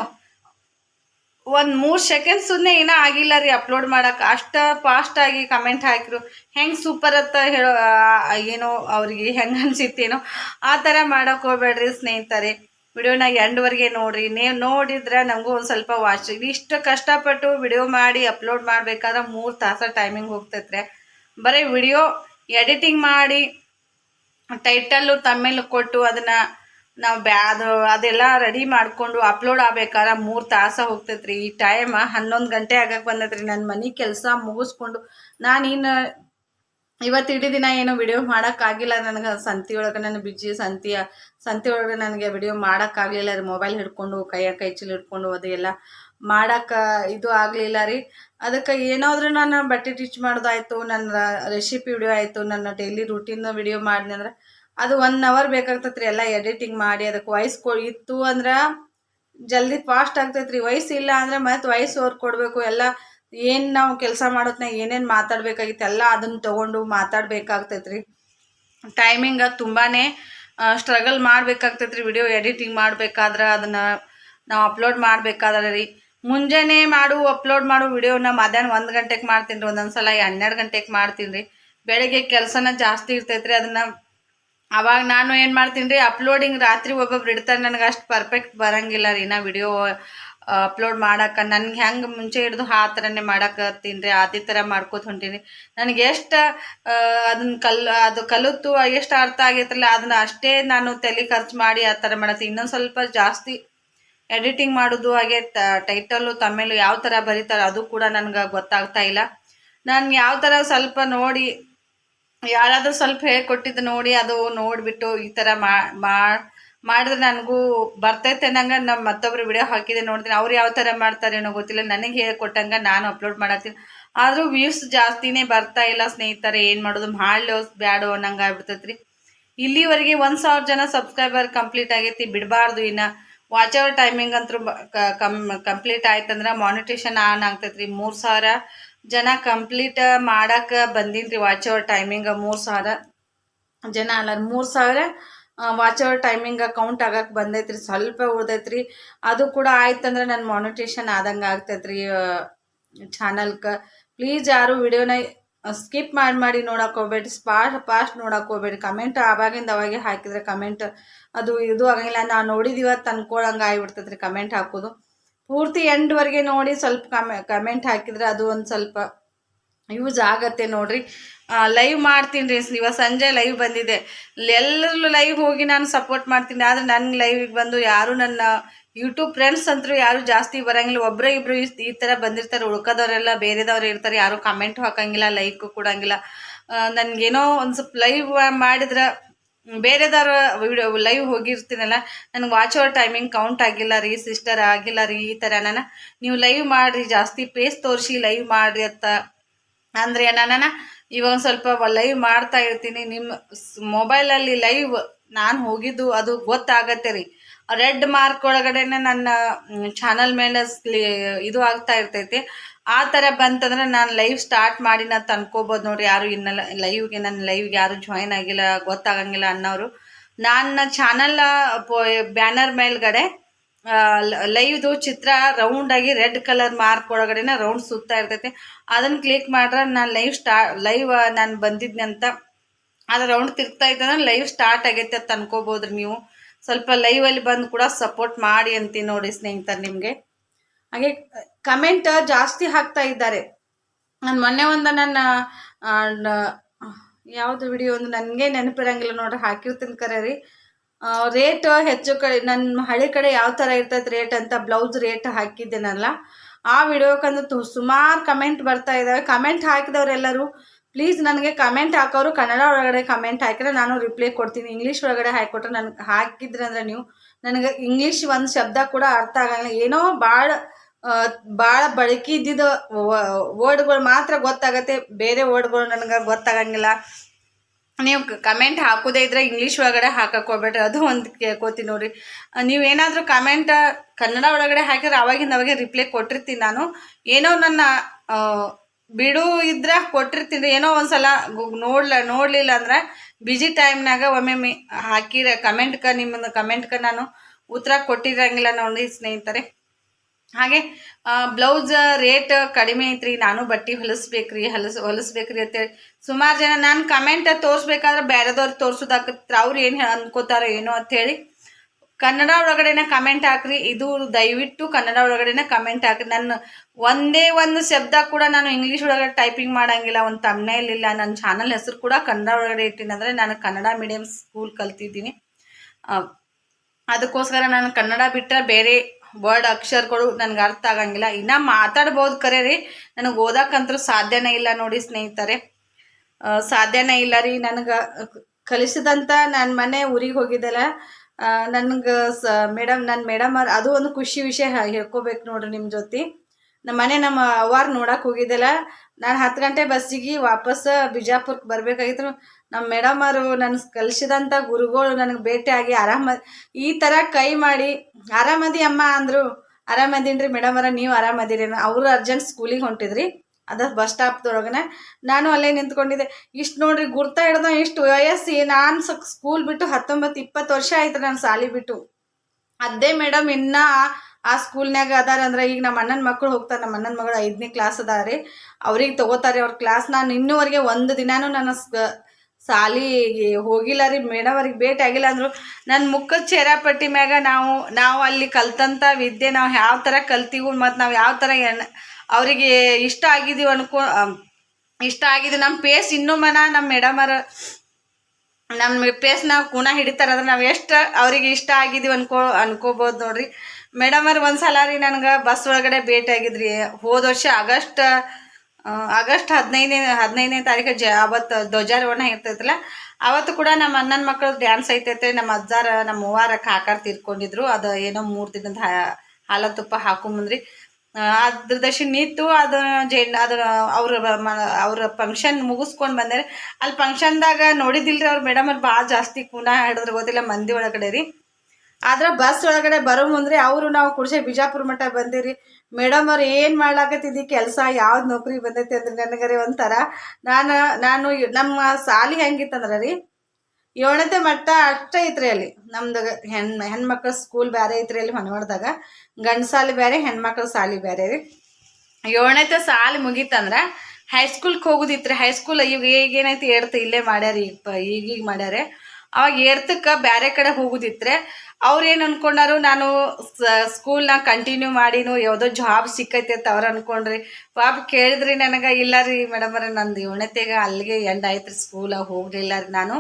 ಒಂದು ಮೂರು ಸೆಕೆಂಡ್ ಸುಮ್ಮನೆ ಏನೋ ಆಗಿಲ್ಲ ರೀ ಅಪ್ಲೋಡ್ ಮಾಡೋಕೆ. ಅಷ್ಟು ಫಾಸ್ಟಾಗಿ ಕಮೆಂಟ್ ಹಾಕಿದ್ರು. ಹೆಂಗೆ ಸೂಪರ್ ಅಂತ ಹೇಳೋ ಏನೋ ಅವ್ರಿಗೆ ಹೆಂಗೆ ಅನಿಸಿತ್ತೇನೋ ಆ ಥರ ಮಾಡೋಕೆ ಹೋಗ್ಬೇಡ್ರಿ ಸ್ನೇಹಿತರೆ. ವಿಡಿಯೋನ ಎಂಡ್ವರೆಗೆ ನೋಡಿರಿ. ನೀವು ನೋಡಿದ್ರೆ ನಮಗೂ ಒಂದು ಸ್ವಲ್ಪ ವಾಚ್ ಇಷ್ಟು ಕಷ್ಟಪಟ್ಟು ವಿಡಿಯೋ ಮಾಡಿ ಅಪ್ಲೋಡ್ ಮಾಡಬೇಕಾದ್ರೆ ಮೂರು ತಾಸು ಟೈಮಿಂಗ್ ಹೋಗ್ತೈತ್ರೆ. ಬರೀ ವಿಡಿಯೋ ಎಡಿಟಿಂಗ್ ಮಾಡಿ ಟೈಟಲ್ಲು ತಮ್ಮೇಲೆ ಕೊಟ್ಟು ಅದನ್ನು ನಾವು ಬ್ಯಾ, ಅದು, ಅದೆಲ್ಲ ರೆಡಿ ಮಾಡಿಕೊಂಡು ಅಪ್ಲೋಡ್ ಆಗ್ಬೇಕಾದ್ರೆ ಮೂರು ತಾಸು ಹೋಗ್ತೈತ್ರಿ. ಈ ಟೈಮ್ ಹನ್ನೊಂದು ಗಂಟೆ ಆಗಕ್ಕೆ ಬಂದೈತ್ರಿ. ನನ್ನ ಮನೆ ಕೆಲಸ ಮುಗಿಸ್ಕೊಂಡು ನಾನು ಇನ್ನು ಇವತ್ತು ಇಡೀ ದಿನ ಏನು ವಿಡಿಯೋ ಮಾಡೋಕ್ಕಾಗಿಲ್ಲ ನನಗೆ ಸಂತಿ ಒಳಗೆ ನನ್ನ ಬಿಜಿ ಸಂತಿಯ ಸಂತಿ ಒಳಗೆ ನನಗೆ ವಿಡಿಯೋ ಮಾಡೋಕ್ಕಾಗಲಿಲ್ಲ ರೀ. ಮೊಬೈಲ್ ಹಿಡ್ಕೊಂಡು, ಕೈಯ ಕೈ ಚೀಲ ಹಿಡ್ಕೊಂಡು ಅದು ಎಲ್ಲ ಮಾಡೋಕ್ಕೆ ಇದು ಆಗಲಿಲ್ಲ ರೀ. ಅದಕ್ಕೆ ಏನಾದರೂ ನಾನು ಬಟ್ಟೆ ಟಿಚ್ ಮಾಡೋದಾಯ್ತು, ನನ್ನ ರೆಸಿಪಿ ವಿಡಿಯೋ ಆಯಿತು, ನನ್ನ ಡೈಲಿ ರೂಟೀನ್ ವಿಡಿಯೋ ಮಾಡಿದೆ ಅಂದ್ರೆ ಅದು ಒನ್ ಅವರ್ ಬೇಕಾಗ್ತೈತೆ ರೀ ಎಲ್ಲ ಎಡಿಟಿಂಗ್ ಮಾಡಿ, ಅದಕ್ಕೆ ವಾಯ್ಸ್ ಕೊ ಇತ್ತು ಅಂದ್ರೆ ಜಲ್ದಿ ಫಾಸ್ಟ್ ಆಗ್ತೈತ್ರಿ. ರೀ ವಯಸ್ಸು ಇಲ್ಲ ಅಂದ್ರೆ ಮತ್ತೆ ವಯಸ್ಸು ಅವ್ರು ಕೊಡಬೇಕು. ಎಲ್ಲ ಏನು ನಾವು ಕೆಲಸ ಮಾಡೋತ್ನಾಗ ಏನೇನು ಮಾತಾಡ್ಬೇಕಾಗಿತ್ತು ಎಲ್ಲ ಅದನ್ನು ತೊಗೊಂಡು ಮಾತಾಡಬೇಕಾಗ್ತೈತ್ರಿ. ಟೈಮಿಂಗ್ ಟೈಮಿಂಗ ತುಂಬಾ ಸ್ಟ್ರಗಲ್ ಮಾಡ್ಬೇಕಾಗ್ತೈತೆ ರೀ ವಿಡಿಯೋ ಎಡಿಟಿಂಗ್ ಮಾಡಬೇಕಾದ್ರೆ ಅದನ್ನು ನಾವು ಅಪ್ಲೋಡ್ ಮಾಡಬೇಕಾದ್ರೆ ರೀ. ಮುಂಜಾನೆ ಮಾಡು ಅಪ್ಲೋಡ್ ಮಾಡು ವಿಡಿಯೋನ ಮಧ್ಯಾಹ್ನ ಒಂದು ಗಂಟೆಗೆ ಮಾಡ್ತೀನಿ ರೀ. ಒಂದೊಂದು ಸಲ ಹನ್ನೆರಡು ಗಂಟೆಗೆ ಮಾಡ್ತೀನಿ ರೀ. ಬೆಳಗ್ಗೆ ಕೆಲಸನ ಜಾಸ್ತಿ ಇರ್ತೈತ್ರಿ. ಅದನ್ನು ಅವಾಗ ನಾನು ಏನು ಮಾಡ್ತೀನಿ ರೀ ಅಪ್ಲೋಡಿಂಗ್ ರಾತ್ರಿ ಒಬ್ಬೊಬ್ರು ಇಡ್ತಾರೆ, ನನಗೆ ಅಷ್ಟು ಪರ್ಫೆಕ್ಟ್ ಬರಂಗಿಲ್ಲ ರೀ ನಾ ವಿಡಿಯೋ ಅಪ್ಲೋಡ್ ಮಾಡಕ್ಕೆ ನನಗೆ ಹೆಂಗೆ ಮುಂಚೆ ಹಿಡಿದು ಆ ಥರನೇ ಮಾಡಕತ್ತೀನಿ ರೀ, ಅದೇ ಥರ ಮಾಡ್ಕೋತ ಹೊಂಟೀನಿ. ನನಗೆ ಎಷ್ಟು ಅದನ್ನ ಕಲ್, ಅದು ಕಲಿತು ಎಷ್ಟು ಅರ್ಥ ಆಗೈತಲ್ಲ ಅದನ್ನ ಅಷ್ಟೇ ನಾನು ತಲೆ ಖರ್ಚು ಮಾಡಿ ಆ ಥರ ಮಾಡತ್ತೆ ಇನ್ನೊಂದು ಸ್ವಲ್ಪ ಜಾಸ್ತಿ ಎಡಿಟಿಂಗ್ ಮಾಡೋದು ಹಾಗೆ ಟೈಟಲು ತಮ್ಮೇಲು ಯಾವ ಥರ ಬರೀತಾರೆ, ಅದು ಕೂಡ ನನಗೆ ಗೊತ್ತಾಗ್ತಾ ಇಲ್ಲ. ನಾನು ಯಾವ ಥರ ಸ್ವಲ್ಪ ನೋಡಿ ಯಾರಾದರೂ ಸ್ವಲ್ಪ ಹೇಳ್ಕೊಟ್ಟಿದ್ದು ನೋಡಿ, ಅದು ನೋಡಿಬಿಟ್ಟು ಈ ಥರ ಮಾಡಿದ್ರೆ ನನಗೂ ಬರ್ತೈತೆ ನಂಗೆ ನಮ್ಮ ಮತ್ತೊಬ್ರು ವಿಡಿಯೋ ಹಾಕಿದೆ ನೋಡ್ತೀನಿ. ಅವ್ರು ಯಾವ ಥರ ಮಾಡ್ತಾರೇನೋ ಗೊತ್ತಿಲ್ಲ. ನನಗೆ ಹೇಳ್ಕೊಟ್ಟಂಗೆ ನಾನು ಅಪ್ಲೋಡ್ ಮಾಡತ್ತೀನಿ. ಆದರೂ ವ್ಯೂಸ್ ಜಾಸ್ತಿನೇ ಬರ್ತಾ ಇಲ್ಲ ಸ್ನೇಹಿತರೆ. ಏನು ಮಾಡೋದು? ಮಾಡಲೋ ಬ್ಯಾಡೋ ಅನ್ನಂಗೆ ಆಗ್ಬಿಡ್ತೈತ್ರಿ. ಇಲ್ಲಿವರೆಗೆ ಒಂದು ಸಾವಿರ ಜನ ಸಬ್ಸ್ಕ್ರೈಬರ್ ಕಂಪ್ಲೀಟ್ ಆಗೈತಿ. ಬಿಡಬಾರ್ದು ಇನ್ನು. ವಾಚ್ ಅವರ್ ಟೈಮಿಂಗ್ ಅಂತೂ ಕಂಪ್ಲೀಟ್ ಆಯ್ತಂದ್ರೆ ಮಾನಿಟೇಷನ್ ಆನ್ ಆಗ್ತೈತ್ರಿ. ಮೂರು ಸಾವಿರ ಜನ ಕಂಪ್ಲೀಟ್ ಮಾಡಕ್ಕೆ ಬಂದಿನ್ರಿ ವಾಚ್ ಅವರ್ ಟೈಮಿಂಗ್ ಮೂರು ಸಾವಿರ. ಜನ ಅಲ್ಲ, ಮೂರು ಸಾವಿರ ವಾಚ್ ಅವರ್ ಟೈಮಿಂಗ್ ಕೌಂಟ್ ಆಗಕ್ಕೆ ಬಂದೈತ್ರಿ, ಸ್ವಲ್ಪ ಉಳ್ದೈತ್ರಿ. ಅದು ಕೂಡ ಆಯ್ತಂದ್ರೆ ನನ್ನ ಮಾನಿಟೇಷನ್ ಆದಂಗೆ ಆಗ್ತೈತ್ರಿ ಚಾನಲ್ಗೆ ಪ್ಲೀಸ್ ಯಾರು ವಿಡಿಯೋನ ಸ್ಕಿಪ್ ಮಾಡಿ ಮಾಡಿ ನೋಡಕ್ಕೆ ಹೋಗ್ಬೇಡಿ ಸ್ಪಾಟ್ ಫಾಸ್ಟ್ ನೋಡಕ್ಕೆ ಹೋಗ್ಬೇಡಿ ಕಮೆಂಟ್ ಆವಾಗಿಂದ ಅವಾಗೆ ಹಾಕಿದ್ರೆ ಕಮೆಂಟ್ ಅದು ಇದು ಆಗಂಗಿಲ್ಲ. ನಾನು ನೋಡಿದಿವ ತಂದ್ಕೊಳಂಗೆ ಆಗಿಬಿಡ್ತೈತ್ರಿ ಕಮೆಂಟ್ ಹಾಕೋದು. ಪೂರ್ತಿ ಎಂಡ್ವರೆಗೆ ನೋಡಿ ಸ್ವಲ್ಪ ಕಮೆ ಕಮೆಂಟ್ ಹಾಕಿದ್ರೆ ಅದು ಒಂದು ಸ್ವಲ್ಪ ಯೂಸ್ ಆಗತ್ತೆ ನೋಡ್ರಿ. ಲೈವ್ ಮಾಡ್ತೀನಿ ರೀ ಇವಾಗ ಸಂಜೆ ಲೈವ್ ಬಂದಿದೆ. ಎಲ್ಲರಲ್ಲೂ ಲೈವ್ ಹೋಗಿ ನಾನು ಸಪೋರ್ಟ್ ಮಾಡ್ತೀನಿ. ಆದರೆ ನನ್ನ ಲೈವಿಗೆ ಬಂದು ಯಾರು ನನ್ನ ಯೂಟ್ಯೂಬ್ ಫ್ರೆಂಡ್ಸ್ ಅಂತೂ ಯಾರು ಜಾಸ್ತಿ ಬರಂಗಿಲ್ಲ. ಒಬ್ಬರೇ ಇಬ್ಬರು ಈ ಥರ ಬಂದಿರ್ತಾರೆ ಉಳ್ಕೋದವರೆಲ್ಲ ಬೇರೆದವ್ರು ಇರ್ತಾರೆ. ಯಾರು ಕಮೆಂಟ್ ಹಾಕಂಗಿಲ್ಲ ಲೈಕ್ ಕೊಡಂಗಿಲ್ಲ. ನನಗೇನೋ ಒಂದು ಸ್ವಲ್ಪ ಲೈವ್ ಮಾಡಿದ್ರೆ ಬೇರೆದವ್ರ ವಿಡಿಯೋ ಲೈವ್ ಹೋಗಿರ್ತೀನಲ್ಲ, ನನಗೆ ವಾಚ್ ಅವರ್ ಟೈಮಿಂಗ್ ಕೌಂಟ್ ಆಗಿಲ್ಲ ರೀ ಸಿಸ್ಟರ್ ಆಗಿಲ್ಲ ರೀ, ಈ ಥರ ನಾನು, ನೀವು ಲೈವ್ ಮಾಡಿರಿ, ಜಾಸ್ತಿ ಪೇಸ್ ತೋರಿಸಿ ಲೈವ್ ಮಾಡಿರಿ ಅಂತ. ಅಂದರೆ ನಾನು ಇವಾಗ ಸ್ವಲ್ಪ ಲೈವ್ ಮಾಡ್ತಾ ಇರ್ತೀನಿ. ನಿಮ್ಮ ಮೊಬೈಲಲ್ಲಿ ಲೈವ್ ನಾನು ಹೋಗಿದ್ದು ಅದು ಗೊತ್ತಾಗತ್ತೆ ರೀ. ರೆಡ್ ಮಾರ್ಕ್ ಒಳಗಡೆನೆ ನನ್ನ ಚಾನಲ್ ಮೇಲೆ ಇದು ಆಗ್ತಾ ಇರ್ತೈತಿ. ಆ ಥರ ಬಂತಂದ್ರೆ ನಾನು ಲೈವ್ ಸ್ಟಾರ್ಟ್ ಮಾಡಿ ನಾನು ತಂದ್ಕೋಬೋದು ನೋಡ್ರಿ ಯಾರು ಇನ್ನೆಲ್ಲ ಲೈವ್ಗೆ ನನ್ನ ಲೈವ್ಗೆ ಯಾರು ಜಾಯ್ನ್ ಆಗಿಲ್ಲ, ಗೊತ್ತಾಗಂಗಿಲ್ಲ ಅನ್ನೋರು. ನನ್ನ ಚಾನಲ್ ಬ್ಯಾನರ್ ಮೇಲ್ಗಡೆ ಲೈವ್ದು ಚಿತ್ರ ರೌಂಡ್ ಆಗಿ ರೆಡ್ ಕಲರ್ ಮಾರ್ಕ್ ಒಳಗಡೆನ ರೌಂಡ್ ಸುತ್ತಾ ಇರ್ತೈತೆ. ಅದನ್ನ ಕ್ಲಿಕ್ ಮಾಡ್ರೆ ನಾನು ಲೈವ್ ಸ್ಟಾ ಲೈವ್ ನಾನು ಬಂದಿದ್ನಿ ಅಂತ ಅದು ರೌಂಡ್ ತಿರ್ಗ್ತಾ ಇತ್ತಂದ್ರೆ ಲೈವ್ ಸ್ಟಾರ್ಟ್ ಆಗೈತೆ ಅಂತ ಅನ್ಕೋಬೋದ್ರಿ ನೀವು. ಸ್ವಲ್ಪ ಲೈವಲ್ಲಿ ಬಂದು ಕೂಡ ಸಪೋರ್ಟ್ ಮಾಡಿ ಅಂತೀನಿ ನೋಡಿ ಸ್ನೇಹಿತರು ನಿಮಗೆ. ಹಾಗೆ ಕಮೆಂಟ್ ಜಾಸ್ತಿ ಹಾಕ್ತಾ ಇದ್ದಾರೆ. ನಾನು ಮೊನ್ನೆ ಒಂದು ನನ್ನ ಯಾವುದು ವಿಡಿಯೋ ಒಂದು ನನಗೆ ನೆನಪಿರಂಗಿಲ್ಲ ನೋಡ್ರಿ, ಹಾಕಿರ್ತೀನಿ ಕರೆ ರೀ. ರೇಟ್ ಹೆಚ್ಚು ಕಡೆ ನನ್ನ ಹಳ್ಳಿ ಕಡೆ ಯಾವ ಥರ ಇರ್ತೈತೆ ರೇಟ್ ಅಂತ ಬ್ಲೌಸ್ ರೇಟ್ ಹಾಕಿದ್ದೇನಲ್ಲ, ಆ ವಿಡಿಯೋಕ್ಕಂದು ಸುಮಾರು ಕಮೆಂಟ್ ಬರ್ತಾ ಇದ್ದಾವೆ ಕಮೆಂಟ್ ಹಾಕಿದವರೆಲ್ಲರೂ ಪ್ಲೀಸ್ ನನಗೆ ಕಮೆಂಟ್ ಹಾಕೋರು, ಕನ್ನಡ ಒಳಗಡೆ ಕಮೆಂಟ್ ಹಾಕಿದ್ರೆ ನಾನು ರಿಪ್ಲೈ ಕೊಡ್ತೀನಿ. ಇಂಗ್ಲೀಷ್ ಒಳಗಡೆ ಹಾಕಿಕೊಟ್ರೆ ನನಗೆ ಹಾಕಿದ್ರಿ ಅಂದ್ರೆ ನೀವು, ನನಗೆ ಇಂಗ್ಲೀಷ್ ಒಂದು ಶಬ್ದ ಕೂಡ ಅರ್ಥ ಆಗಲ್ಲ ಏನೋ ಭಾಳ ಭಾಳ ಬಳಕೆ ಇದ್ದಿದ್ದು ವರ್ಡ್ಗಳು ಮಾತ್ರ ಗೊತ್ತಾಗತ್ತೆ. ಬೇರೆ ವರ್ಡ್ಗಳು ನನಗೆ ಗೊತ್ತಾಗಂಗಿಲ್ಲ. ನೀವು ಕಮೆಂಟ್ ಹಾಕೋದೇ ಇದ್ರೆ ಇಂಗ್ಲೀಷ್ ಒಳಗಡೆ ಹಾಕಕ್ಕೆ ಹೋಗ್ಬೇಡ್ರಿ. ಅದು ಒಂದು ಕೇಳ್ಕೊತೀನಿ ನೋಡ್ರಿ. ನೀವೇನಾದರೂ ಕಮೆಂಟ್ ಕನ್ನಡ ಒಳಗಡೆ ಹಾಕಿದ್ರೆ ಅವಾಗಿಂದ ಅವಾಗೆ ರಿಪ್ಲೈ ಕೊಟ್ಟಿರ್ತೀನಿ ನಾನು. ಏನೋ ನನ್ನ ಬಿಡು ಇದ್ರೆ ಕೊಟ್ಟಿರ್ತೀನಿ. ಏನೋ ಒಂದ್ಸಲ ನೋಡ್ಲ, ನೋಡಲಿಲ್ಲ ಅಂದ್ರೆ ಬಿಜಿ ಟೈಮ್ನಾಗ ಒಮ್ಮೆ ಹಾಕಿರ ಕಮೆಂಟ್ಗೆ ನಿಮ್ಮನ್ನು ಕಮೆಂಟ್ಗೆ ನಾನು ಉತ್ತರ ಕೊಟ್ಟಿರಂಗಿಲ್ಲ ನೋಡಿ ಸ್ನೇಹಿತರೆ. ಹಾಗೆ ಬ್ಲೌಸ್ ರೇಟ್ ಕಡಿಮೆ ಐತ್ರಿ, ನಾನು ಬಟ್ಟೆ ಹೊಲಿಸ್ಬೇಕ್ರಿ, ಹೊಲಸ್, ಹೊಲಿಸ್ಬೇಕ್ರಿ ಅಂತೇಳಿ ಸುಮಾರು ಜನ ನಾನು ಕಮೆಂಟ್ ತೋರಿಸ್ಬೇಕಾದ್ರೆ ಬೇರೆದವ್ರು ತೋರಿಸೋದಾಕತ್ರ, ಅವ್ರು ಏನು ಅನ್ಕೋತಾರೋ ಏನೋ ಅಂಥೇಳಿ ಕನ್ನಡ ಒಳಗಡೆನೆ ಕಮೆಂಟ್ ಹಾಕ್ರಿ, ಇದು ದಯವಿಟ್ಟು ಕನ್ನಡ ಒಳಗಡೆನೆ ಕಮೆಂಟ್ ಹಾಕ್ರಿ. ನನ್ನ ಒಂದೇ ಒಂದು ಶಬ್ದ ಕೂಡ ನಾನು ಇಂಗ್ಲೀಷ್ ಒಳಗಡೆ ಟೈಪಿಂಗ್ ಮಾಡಂಗಿಲ್ಲ, ಒಂದು ತಮ್ಮನೇ ಇಲ್ಲ ನನ್ನ ಚಾನಲ್ ಹೆಸರು ಕೂಡ ಕನ್ನಡ ಒಳಗಡೆ ಇಟ್ಟಿನಿ ಅಂದರೆ ನಾನು ಕನ್ನಡ ಮೀಡಿಯಮ್ ಸ್ಕೂಲ್ ಕಲ್ತಿದ್ದೀನಿ. ಅದಕ್ಕೋಸ್ಕರ ನಾನು ಕನ್ನಡ ಬಿಟ್ಟರೆ ಬೇರೆ ವರ್ಡ್ ಅಕ್ಷರಗಳು ನನಗೆ ಅರ್ಥ ಆಗಂಗಿಲ್ಲ. ಇನ್ನು ಮಾತಾಡ್ಬೋದು ಕರೆ ರೀ ನನಗೆ ಓದಕ್ಕಂತೂ ಸಾಧ್ಯನೇ ಇಲ್ಲ ನೋಡಿ ಸ್ನೇಹಿತರೆ. ಸಾಧ್ಯನೇ ಇಲ್ಲ ರೀ ನನಗೆ. ಕಲಿಸಿದಂಥ ನಾನು ಮನೆ ಊರಿಗೆ ಹೋಗಿದ್ದೆಲ್ಲ ನನಗೆ ಸ ಮೇಡಮ್ ನನ್ನ ಮೇಡಮ್ ಅವ್ರು ಅದು ಒಂದು ಖುಷಿ ವಿಷಯ ಹೇಳ್ಕೋಬೇಕು ನೋಡ್ರಿ ನಿಮ್ಮ ಜೊತೆ. ನಮ್ಮ ಮನೆ ನಮ್ಮ ಅವ್ವಾರು ನೋಡಕ್ಕೆ ಹೋಗಿದ್ದೆಲ್ಲ, ನಾನು ಹತ್ತು ಗಂಟೆ ಬಸ್ಸಿಗೆ ವಾಪಸ್ ಬಿಜಾಪುರಕ್ಕೆ ಬರಬೇಕಾಗಿತ್ತು. ನಮ್ಮ ಮೇಡಮ್ ಅವರು ನನ್ನ ಕಲಿಸಿದಂಥ ಗುರುಗಳು ನನಗೆ ಭೇಟಿಯಾಗಿ ಆರಾಮ, ಈ ಥರ ಕೈ ಮಾಡಿ, ಆರಾಮದಿ ಅಮ್ಮ ಅಂದರು ಆರಾಮದೀನಿ ರೀ ಮೇಡಮ್ ಅವರ, ನೀವು ಆರಾಮದಿರಿ ಅವರು ಅರ್ಜೆಂಟ್ ಸ್ಕೂಲಿಗೆ ಹೊಂಟಿದ್ರಿ, ಅದ ಬಸ್ ಸ್ಟಾಪ್ದೊಳಗನೆ ನಾನು ಅಲ್ಲೇ ನಿಂತ್ಕೊಂಡಿದ್ದೆ. ಇಷ್ಟು ನೋಡ್ರಿ ಗುರ್ತಾ ಹಿಡ್ದು ಇಷ್ಟು ವಯಸ್ಸಿ, ನಾನು ಸ್ಕೂಲ್ ಬಿಟ್ಟು ಹತ್ತೊಂಬತ್ತು ಇಪ್ಪತ್ತು ವರ್ಷ ಆಯ್ತು ನಾನು ಸಾಲಿ ಬಿಟ್ಟು. ಅದೇ ಮೇಡಮ್ ಇನ್ನ ಆ ಸ್ಕೂಲ್ನಾಗ ಅದಾರ ಅಂದ್ರೆ ಈಗ ನಮ್ಮ ಅಣ್ಣನ ಮಕ್ಕಳು ಹೋಗ್ತಾರೆ ನಮ್ಮ ಅಣ್ಣನ ಮಗಳು ಐದನೇ ಕ್ಲಾಸ್ ಅದಾರೆ, ಅವ್ರಿಗೆ ತಗೋತಾರೆ ಅವ್ರ ಕ್ಲಾಸ್. ನಾನು ಇನ್ನೂವರೆಗೆ ಒಂದು ದಿನಾನು ನನ್ನ ಸಾಲಿಗೆ ಹೋಗಿಲ್ಲ ರೀ ಮೇಡಮ್ ಅವ್ರಿಗೆ ಭೇಟಿ ಆಗಿಲ್ಲ ಅಂದರು ನನ್ನ ಮುಖದ ಚೇರಾಪಟ್ಟಿ ಮ್ಯಾಗ ನಾವು ನಾವು ಅಲ್ಲಿ ಕಲ್ತಂಥ ವಿದ್ಯೆ, ನಾವು ಯಾವ ಥರ ಕಲ್ತೀವಿ ಮತ್ತು ನಾವು ಯಾವ ಥರ ಅವರಿಗೆ ಇಷ್ಟ ಆಗಿದ್ದೀವಿ ಅನ್ಕೊ ಇಷ್ಟ ಆಗಿದೆ ನಮ್ಮ ಪೇಸ್ ಇನ್ನೂ ಮನ ನಮ್ಮ ಮೇಡಮರ ನಮ್ಮ ಪೇಸ್ನ ಕುಣ ಹಿಡಿತಾರಂದ್ರೆ ನಾವು ಎಷ್ಟು ಅವ್ರಿಗೆ ಇಷ್ಟ ಆಗಿದ್ದೀವಿ ಅನ್ಕೋ, ಅನ್ಕೋಬೋದು ನೋಡ್ರಿ. ಮೇಡಮ್ ಅವ್ರು ಒಂದು ಸಲ ರೀ ನನಗೆ ಬಸ್ ಒಳಗಡೆ ಭೇಟಿ ಆಗಿದ್ರಿ ಹೋದ ವರ್ಷ ಆಗಸ್ಟ್ ಆಗಸ್ಟ್ ಹದಿನೈದನೇ ಹದಿನೈದನೇ ತಾರೀಕು ಜ, ಅವತ್ತು ಧ್ವಜಾರೋಹಣ ಇರ್ತೈತಲ್ಲ, ಅವತ್ತು ಕೂಡ ನಮ್ಮ ಅಣ್ಣನ ಮಕ್ಕಳು ಡ್ಯಾನ್ಸ್ ಐತೈತೆ, ನಮ್ಮ ಅಜ್ಜಾರ, ನಮ್ಮ ಮೂವಾರ ಕಾಕಾರ ತೀರ್ಕೊಂಡಿದ್ರು, ಅದು ಏನೋ ಮೂರು ದಿನದ ಹಾಲ ತುಪ್ಪ ಹಾಕೊಂಬಂದ್ರಿ. ಅದ್ರ ದರ್ಶನ ನಿಂತು ಅದು ಜೈನ್, ಅದು ಅವ್ರ ಅವ್ರ ಫಂಕ್ಷನ್ ಮುಗಿಸ್ಕೊಂಡು ಬಂದರೆ. ಅಲ್ಲಿ ಫಂಕ್ಷನ್ದಾಗ ನೋಡಿದಿಲ್ರಿ ಅವ್ರ ಮೇಡಮ್ ಅವ್ರು ಭಾಳ ಜಾಸ್ತಿ ಕುಣ ಹಿಡಿದ್ರೆ ಗೊತ್ತಿಲ್ಲ, ಮಂದಿ ಒಳಗಡೆ ರೀ. ಆದ್ರೆ ಬಸ್ ಒಳಗಡೆ ಬರೋ ಮುಂದ್ರಿ, ಅವರು ನಾವು ಕುಡ್ಸೆ ಬಿಜಾಪುರ ಮಠ ಬಂದಿರಿ. ಮೇಡಮ್ ಅವ್ರು, ಏನು ಮಾಡ್ಲಾಕತ್ತಿದ್ದಿ ಕೆಲಸ ಯಾವ್ದು ನೌಕರಿ ಬಂದೈತಿ ಅಂದ್ರೆ ನನಗರೆ ಒಂಥರ. ನಾನು ನಾನು ನಮ್ಮ ಸಾಲಿ ಹೆಂಗಿತ್ತಂದ್ರೆ ರೀ? ಏಳನೇ ಮಟ್ಟ ಅಷ್ಟೇ ಐತ್ರಿ ಅಲ್ಲಿ. ನಮ್ದು ಹೆಣ್ಣು ಹೆಣ್ಮಕ್ಳ ಸ್ಕೂಲ್ ಬೇರೆ ಐತ್ರಿ ಅಲ್ಲಿ ಹೊನ್ವಾಡ್ದಾಗ ಗಂಡು ಸಾಲಿ ಬೇರೆ ಹೆಣ್ಮಕ್ಳ ಸಾಲಿ ಬೇರೆ ರೀ. ಏಳನೇತೆ ಸಾಲಿ ಮುಗೀತಂದ್ರೆ ಹೈಸ್ಕೂಲ್ಗೆ ಹೋಗುದಿತ್ರಿ. ಹೈಸ್ಕೂಲ್ ಈಗ ಈಗ ಏನೈತಿ, ಏಡ್ತ ಇಲ್ಲೇ ಮಾಡ್ಯಾರ ಈಗ ಈಗೀಗ ಮಾಡ್ಯಾರ. ಅವಾಗ ಏಡ್ತಕ್ಕೆ ಬೇರೆ ಕಡೆ ಹೋಗೋದಿತ್ರೆ. ಅವ್ರು ಏನು ಅನ್ಕೊಂಡಾರು, ನಾನು ಸ್ಕೂಲ್ನ ಕಂಟಿನ್ಯೂ ಮಾಡಿನೂ ಯಾವುದೋ ಜಾಬ್ ಸಿಕ್ಕೈತೆ ಅಂತ ಅವ್ರು ಅನ್ಕೊಂಡ್ರಿ. ಪಾಪ ಕೇಳಿದ್ರಿ ನನಗೆ, ಇಲ್ಲ ರೀ ಮೇಡಮರ ನಂದು ಏಳನೇತೆಗೆ ಅಲ್ಲಿಗೆ ಎಂಡ್ ಆಯ್ತು ರೀ ಸ್ಕೂಲ ಹೋಗಲಿಲ್ಲ ರೀ ನಾನು.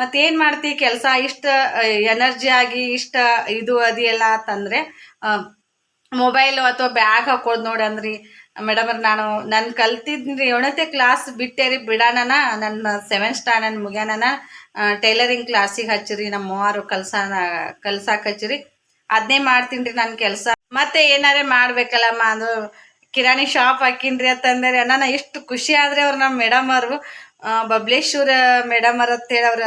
ಮತ್ತೇನು ಮಾಡ್ತಿ ಕೆಲಸ? ಇಷ್ಟ ಎನರ್ಜಿ ಆಗಿ ಇಷ್ಟ ಇದು ಅದೆಲ್ಲ ಅಂತಂದರೆ ಮೊಬೈಲು ಅಥವಾ ಬ್ಯಾಗ್ ಹಾಕೋದು ನೋಡಿ ಅಂದ್ರಿ. ಮೇಡಮ್ ನಾನು ನಾನು ಕಲ್ತಿದ್ರಿ ಏಳನೇ ಕ್ಲಾಸ್ ಬಿಟ್ಟೆ ರೀ ಬಿಡಾನ ನನ್ನ ಸೆವೆನ್ ಸ್ಟ್ಯಾಂಡರ್ಡ್ ಮುಗ್ಯಾನ ಟೈಲರಿಂಗ್ ಕ್ಲಾಸಿಗೆ ಹಚ್ಚಿರಿ ನಮ್ಮ ಮೂವರು ಕಲ್ಸ, ಕಲ್ಸಾಕ್ ಹಚ್ಚಿರಿ. ಅದನ್ನೇ ಮಾಡ್ತೀನಿ ರೀ ನನ್ನ ಕೆಲಸ. ಮತ್ತೆ ಏನಾರೇ ಮಾಡ್ಬೇಕಲ್ಲಮ್ಮ, ಅದು ಕಿರಾಣಿ ಶಾಪ್ ಹಾಕಿನ್ರಿ ಅಂತಂದ್ರೆ ನಾನು ಎಷ್ಟು ಖುಷಿ ಆದ್ರೆ ಅವ್ರು ನಮ್ಮ ಮೇಡಮ್ ಅವರು ಬಬ್ಲೇಶ್ವರ ಮೇಡಮ್ ಅವ್ರ ಅಂತೇಳಿ ಅವ್ರ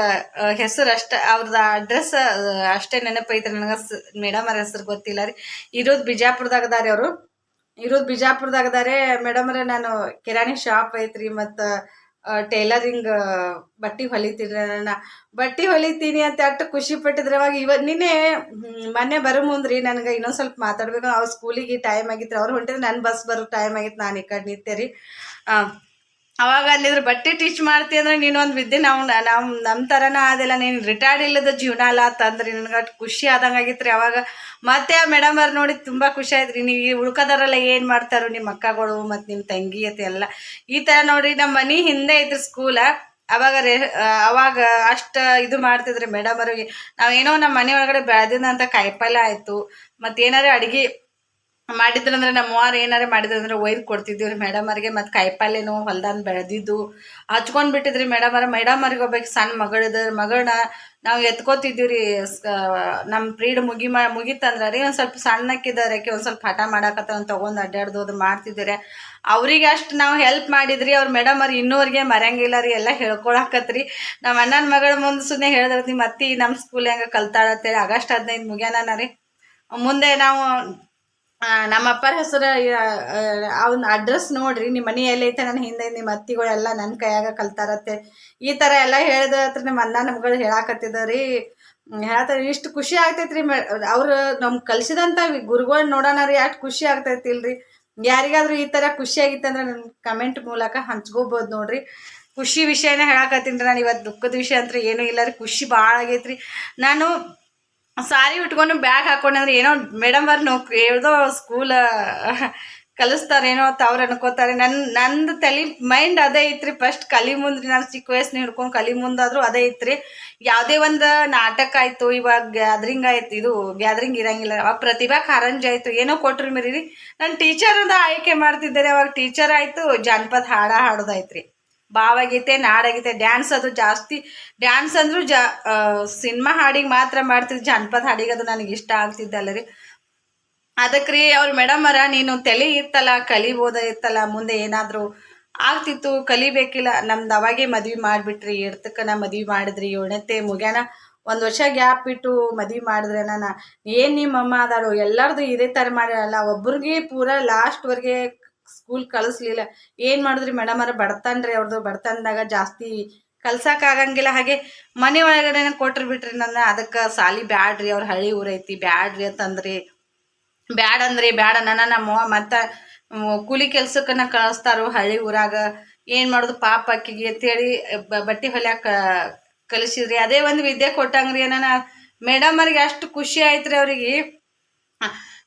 ಹೆಸರು ಅಷ್ಟ ಅವ್ರದ್ದು ಅಡ್ರೆಸ್ ಅಷ್ಟೇ ನೆನಪೈತ್ರಿ ನನಗೆ ಮೇಡಮ್ ಅವ್ರ ಹೆಸರು ಗೊತ್ತಿಲ್ಲ ರೀ. ಇರೋದು ಬಿಜಾಪುರದಾಗದಾರಿ ಅವರು ಇರೋದು ಬಿಜಾಪುರದಾಗ ಅದಾರೆ ಮೇಡಮ್ ಅವ್ರೆ, ನಾನು ಕಿರಾಣಿ ಶಾಪ್ ಐತ್ರಿ ಮತ್ತು ಟೇಲರಿಂಗ್ ಬಟ್ಟೆ ಹೊಲಿತೀನಿ ನಾನು ಬಟ್ಟೆ ಹೊಲಿತೀನಿ ಅಂತ ಅಷ್ಟು ಖುಷಿ ಪಟ್ಟಿದ್ರೆ ಅವಾಗ ಇವ, ನಿನ್ನೆ ಮೊನ್ನೆ ಬರೋ ಮುಂದ್ರಿ ನನಗೆ ಇನ್ನೊಂದು ಸ್ವಲ್ಪ ಮಾತಾಡ್ಬೇಕು. ಅವ್ರು ಸ್ಕೂಲಿಗೆ ಟೈಮ್ ಆಗಿತ್ತು ಅವ್ರು ಹೊಂಟಿದ್ರೆ ನನ್ನ ಬಸ್ ಬರೋ ಟೈಮ್ ಆಗಿತ್ತು ನಾನು ಈ ಕಡೆ ನಿಂತೆ ರೀ. ಅವಾಗ ಅಲ್ಲಿದ್ರು ಬಟ್ಟೆ ಟೀಚ್ ಮಾಡ್ತಿ ಅಂದ್ರೆ ನೀನೊಂದು ವಿದ್ಯೆ ನಾವು ನಮ್ಮ ನಮ್ಮ ಥರನ ಆದಿಲ್ಲ, ನೀನು ರಿಟೈರ್ಡ್ ಇಲ್ಲದ ಜೀವನ ಅಲ್ಲ ಅಂತಂದ್ರಿ ನನಗೆ ಖುಷಿ ಆದಂಗೆ ಆಗಿತ್ತು ಅವಾಗ ಮತ್ತೆ ಆ ಮೇಡಮ್ ಅವ್ರು ನೋಡಿ ತುಂಬ ಖುಷಿ ಆಯ್ತು ರೀ ಈ ಉಳ್ಕೋದಾರೆಲ್ಲ ಏನು ಮಾಡ್ತಾರೋ ನಿಮ್ಮ ಅಕ್ಕಗಳು ಮತ್ತು ನಿಮ್ಮ ತಂಗಿ ಅತ್ತೆ ಎಲ್ಲ. ಈ ಥರ ನೋಡ್ರಿ ನಮ್ಮ ಮನೆ ಹಿಂದೆ ಇದ್ರ ಸ್ಕೂಲ ಅವಾಗ ರೇ ಅವಾಗ ಅಷ್ಟು ಇದು ಮಾಡ್ತಿದ್ರಿ ಮೇಡಮ್ ಅವ್ರಿಗೆ. ನಾವೇನೋ ನಮ್ಮ ಮನೆ ಒಳಗಡೆ ಬೆಳೆದಿದ್ದಂಥ ಆಯಿತು. ಮತ್ತು ಏನಾರು ಅಡುಗೆ ಮಾಡಿದ್ರಂದ್ರೆ ನಮ್ಮ ಏನಾರ ಮಾಡಿದ್ರಂದ್ರೆ ವೈರ್ ಕೊಡ್ತಿದ್ವಿ ರೀ ಮೇಡಮ್ ಅವ್ರಿಗೆ. ಮತ್ತು ಕಾಯಿಪಲ್ಲೆನೋ ಹೊಲ್ದಾನ್ ಬೆಳೆದಿದ್ದು. ಹಚ್ಕೊಂಡು ಬಿಟ್ಟಿದ್ರಿ ಮೇಡಮ್ ಅವ್ರ. ಮೇಡಮ್ ಅವ್ರಿಗೆ ಒಬ್ಬ ಸಣ್ಣ ಮಗಳಿದ ಮಗಳನ್ನ ನಾವು ಎತ್ಕೋತಿದ್ವಿ ರೀ. ನಮ್ಮ ಪ್ರೀಡ್ ಮುಗಿ ಮಾ, ಮುಗಿತಂದ್ರೆ ರೀ ಒಂದು ಸ್ವಲ್ಪ ಸಣ್ಣಕ್ಕಿದ್ದಾರೆ ಒಂದು ಸ್ವಲ್ಪ ಹಠ ಮಾಡಾಕತ್ತ ಒಂದು ತೊಗೊಂಡು ಅಡ್ಡಾಡ್ದು ಅದು ಮಾಡ್ತಿದ್ದಾರೆ ಅವ್ರಿಗೆ ಅಷ್ಟು ನಾವು ಹೆಲ್ಪ್ ಮಾಡಿದ್ರಿ. ಅವ್ರ ಮೇಡಮ್ ಅವ್ರು ಇನ್ನೂವರೆಗೆ ಮರೆಯಂಗಿಲ್ಲ ರೀ. ಎಲ್ಲ ಹೇಳ್ಕೊಳಕತ್ರಿ ನಮ್ಮ ಅಣ್ಣನ ಮಗಳ ಮುಂದೆ ಸುಮ್ಮನೆ ಹೇಳಿದ್ರಿ ಅತ್ತಿ ನಮ್ಮ ಸ್ಕೂಲ್ ಹೆಂಗೆ ಕಲ್ತಾಳತ್ತೇಳಿ ಆಗಸ್ಟ್ ಹದಿನೈದು ಮುಗ್ಯಾನ ರೀ. ಮುಂದೆ ನಾವು ನಮ್ಮ ಅಪ್ಪರ ಹೆಸರು ಅವನ ಅಡ್ರೆಸ್ ನೋಡ್ರಿ. ನಿಮ್ಮ ಮನೆ ಎಲ್ಲೈತೆ ನನ್ನ ಹಿಂದೆ ನಿಮ್ಮ ಅತ್ತಿಗಳೆಲ್ಲ ನನ್ನ ಕೈಯಾಗ ಕಲ್ತಾರತ್ತೆ. ಈ ಥರ ಎಲ್ಲ ಹೇಳಿದ ಹತ್ರ ನಮ್ಮ ಅಣ್ಣ ನಮ್ಗಳು ಹೇಳಾಕತ್ತಿದ್ದಾರೆ ರೀ ಹೇಳ್ತಾರೆ, ಇಷ್ಟು ಖುಷಿ ಆಗ್ತೈತ್ರಿ ಅವರು ಅವ್ರು ನಮ್ಗೆ ಕಲಿಸಿದಂಥ ಗುರುಗಳು ನೋಡೋಣ ಅಷ್ಟು ಖುಷಿ ಆಗ್ತೈತಿ ಇಲ್ರಿ ಯಾರಿಗಾದ್ರೂ ಈ ಥರ ಖುಷಿ ಆಗಿತ್ತಂದ್ರೆ ನನ್ನ ಕಮೆಂಟ್ ಮೂಲಕ ಹಂಚ್ಕೋಬೋದು ನೋಡ್ರಿ. ಖುಷಿ ವಿಷಯನೇ ಹೇಳಾಕತ್ತೀನಿ ನಾನು ಇವತ್ತು ದುಃಖದ ವಿಷಯ ಅಂತ ಏನೂ ಇಲ್ಲ ರೀ, ಖುಷಿ ಭಾಳ ಆಗೈತ್ರಿ. ನಾನು ಸಾರಿ ಉಟ್ಕೊಂಡು ಬ್ಯಾಗ್ ಹಾಕೊಂಡಂದ್ರೆ ಏನೋ ಮೇಡಮ್ ಅವ್ರು ನೋ ಹೇಳ್ದೋ ಸ್ಕೂಲ್ ಕಲಿಸ್ತಾರೇನೋ ಅಂತ ಅವ್ರು ಅನ್ಕೋತಾರೆ. ನನ್ನ ನಂದು ತಲೆ ಮೈಂಡ್ ಅದೇ ಐತ್ರಿ. ಫಸ್ಟ್ ಕಲಿ ಮುಂದ್ರಿ ನಾನು ಚಿಕ್ಕ ವಯಸ್ಸಿನ ಹಿಡ್ಕೊಂಡು ಕಲಿ ಮುಂದಾದ್ರೂ ಅದೇ ಐತ್ರಿ. ಯಾವುದೇ ಒಂದು ನಾಟಕ ಆಯಿತು, ಇವಾಗ ಗ್ಯಾದ್ರಿಂಗ್ ಆಯ್ತು, ಇದು ಗ್ಯಾದ್ರಿಂಗ್ ಇರಂಗಿಲ್ಲ. ಅವಾಗ ಪ್ರತಿಭಾ ಕಾರಂಜಿ ಆಯಿತು, ಏನೋ ಕೊಟ್ರಿ ಮೇರಿ ನನ್ನ ಟೀಚರ್ ಅಂತ ಆಯ್ಕೆ ಮಾಡ್ತಿದ್ದಾರೆ. ಅವಾಗ ಟೀಚರ್ ಆಯಿತು, ಜಾನಪದ ಹಾಡ ಹಾಡೋದಾಯ್ತು ಭಾವಗೀತೆ, ನಾಡಗೀತೆ ಡ್ಯಾನ್ಸ್ ಅದು ಜಾಸ್ತಿ. ಡ್ಯಾನ್ಸ್ ಅಂದ್ರು ಜಾ ಸಿನಿಮಾ ಹಾಡಿಗೆ ಮಾತ್ರ ಮಾಡ್ತಿದ್ರು ಜಾನಪದ ಹಾಡಿಗೆ ಅದು ನನಗೆ ಇಷ್ಟ ಆಗ್ತಿದ್ದಲ್ಲ ರೀ ಅದಕ್ಕೆ ರೀ ಅವ್ರ ಮೇಡಮ್ ಅರ ನೀನು ತಲೆ ಇತ್ತಲ್ಲ ಕಲಿಬೋದ ಇತ್ತಲ್ಲ, ಮುಂದೆ ಏನಾದರೂ ಆಗ್ತಿತ್ತು, ಕಲಿಬೇಕಿಲ್ಲ, ನಮ್ದು ಅವಾಗೆ ಮದ್ವೆ ಮಾಡಿಬಿಟ್ರಿ ಎಡ್ತಕ್ಕ ನಾ ಮದ್ವೆ ಮಾಡಿದ್ರಿ ಏಳನೇತೆ ಮುಗ್ಯಾನ. ಒಂದು ವರ್ಷ ಗ್ಯಾಪ್ ಬಿಟ್ಟು ಮದ್ವೆ ಮಾಡಿದ್ರೆ ನಾನು ಏನು ನಿಮ್ಮ ಅಮ್ಮ ಅದಾಳು, ಎಲ್ಲರದು ಇದೇ ಥರ ಮಾಡಿರಲ್ಲ ಒಬ್ರಿಗೆ ಪೂರ ಲಾಸ್ಟ್ವರೆಗೆ ಸ್ಕೂಲ್ ಕಳಿಸ್ಲಿಲ್ಲ. ಏನು ಮಾಡಿದ್ರಿ ಮೇಡಮ್ ಅವ್ರ? ಬಡತನ ರೀ ಅವ್ರದ್ದು ಬಡತನದಾಗ ಜಾಸ್ತಿ ಕಲ್ಸಕ್ಕಾಗಂಗಿಲ್ಲ ಹಾಗೆ ಮನೆ ಒಳಗಡೆ ಕೊಟ್ರು ಬಿಟ್ರಿ ನನ್ನ. ಅದಕ್ಕೆ ಸಾಲಿ ಬ್ಯಾಡ್ರಿ. ಅವ್ರ ಹಳ್ಳಿ ಊರೈತಿ ಬ್ಯಾಡ್ರಿ ಅಂತಂದ್ರಿ. ಬ್ಯಾಡ ಅಂದ್ರಿ ಬ್ಯಾಡ. ನನ್ನ ನಮ್ಮವ್ವ ಮತ್ತು ಕೂಲಿ ಕೆಲ್ಸಕ್ಕನ್ನ ಕಳಿಸ್ತಾರೋ ಹಳ್ಳಿ ಊರಾಗ. ಏನು ಮಾಡೋದು? ಪಾಪ ಅಕ್ಕಿಗೆ ಅಂತೇಳಿ ಬಟ್ಟೆ ಹೊಲ್ಯಾಕ ಕಲಿಸಿದ್ರಿ. ಅದೇ ಒಂದು ವಿದ್ಯೆ ಕೊಟ್ಟಂಗ್ರಿ. ನನ್ನ ಮೇಡಮ್ ಅವ್ರಿಗೆ ಅಷ್ಟು ಖುಷಿ ಆಯ್ತ್ರಿ ಅವ್ರಿಗೆ.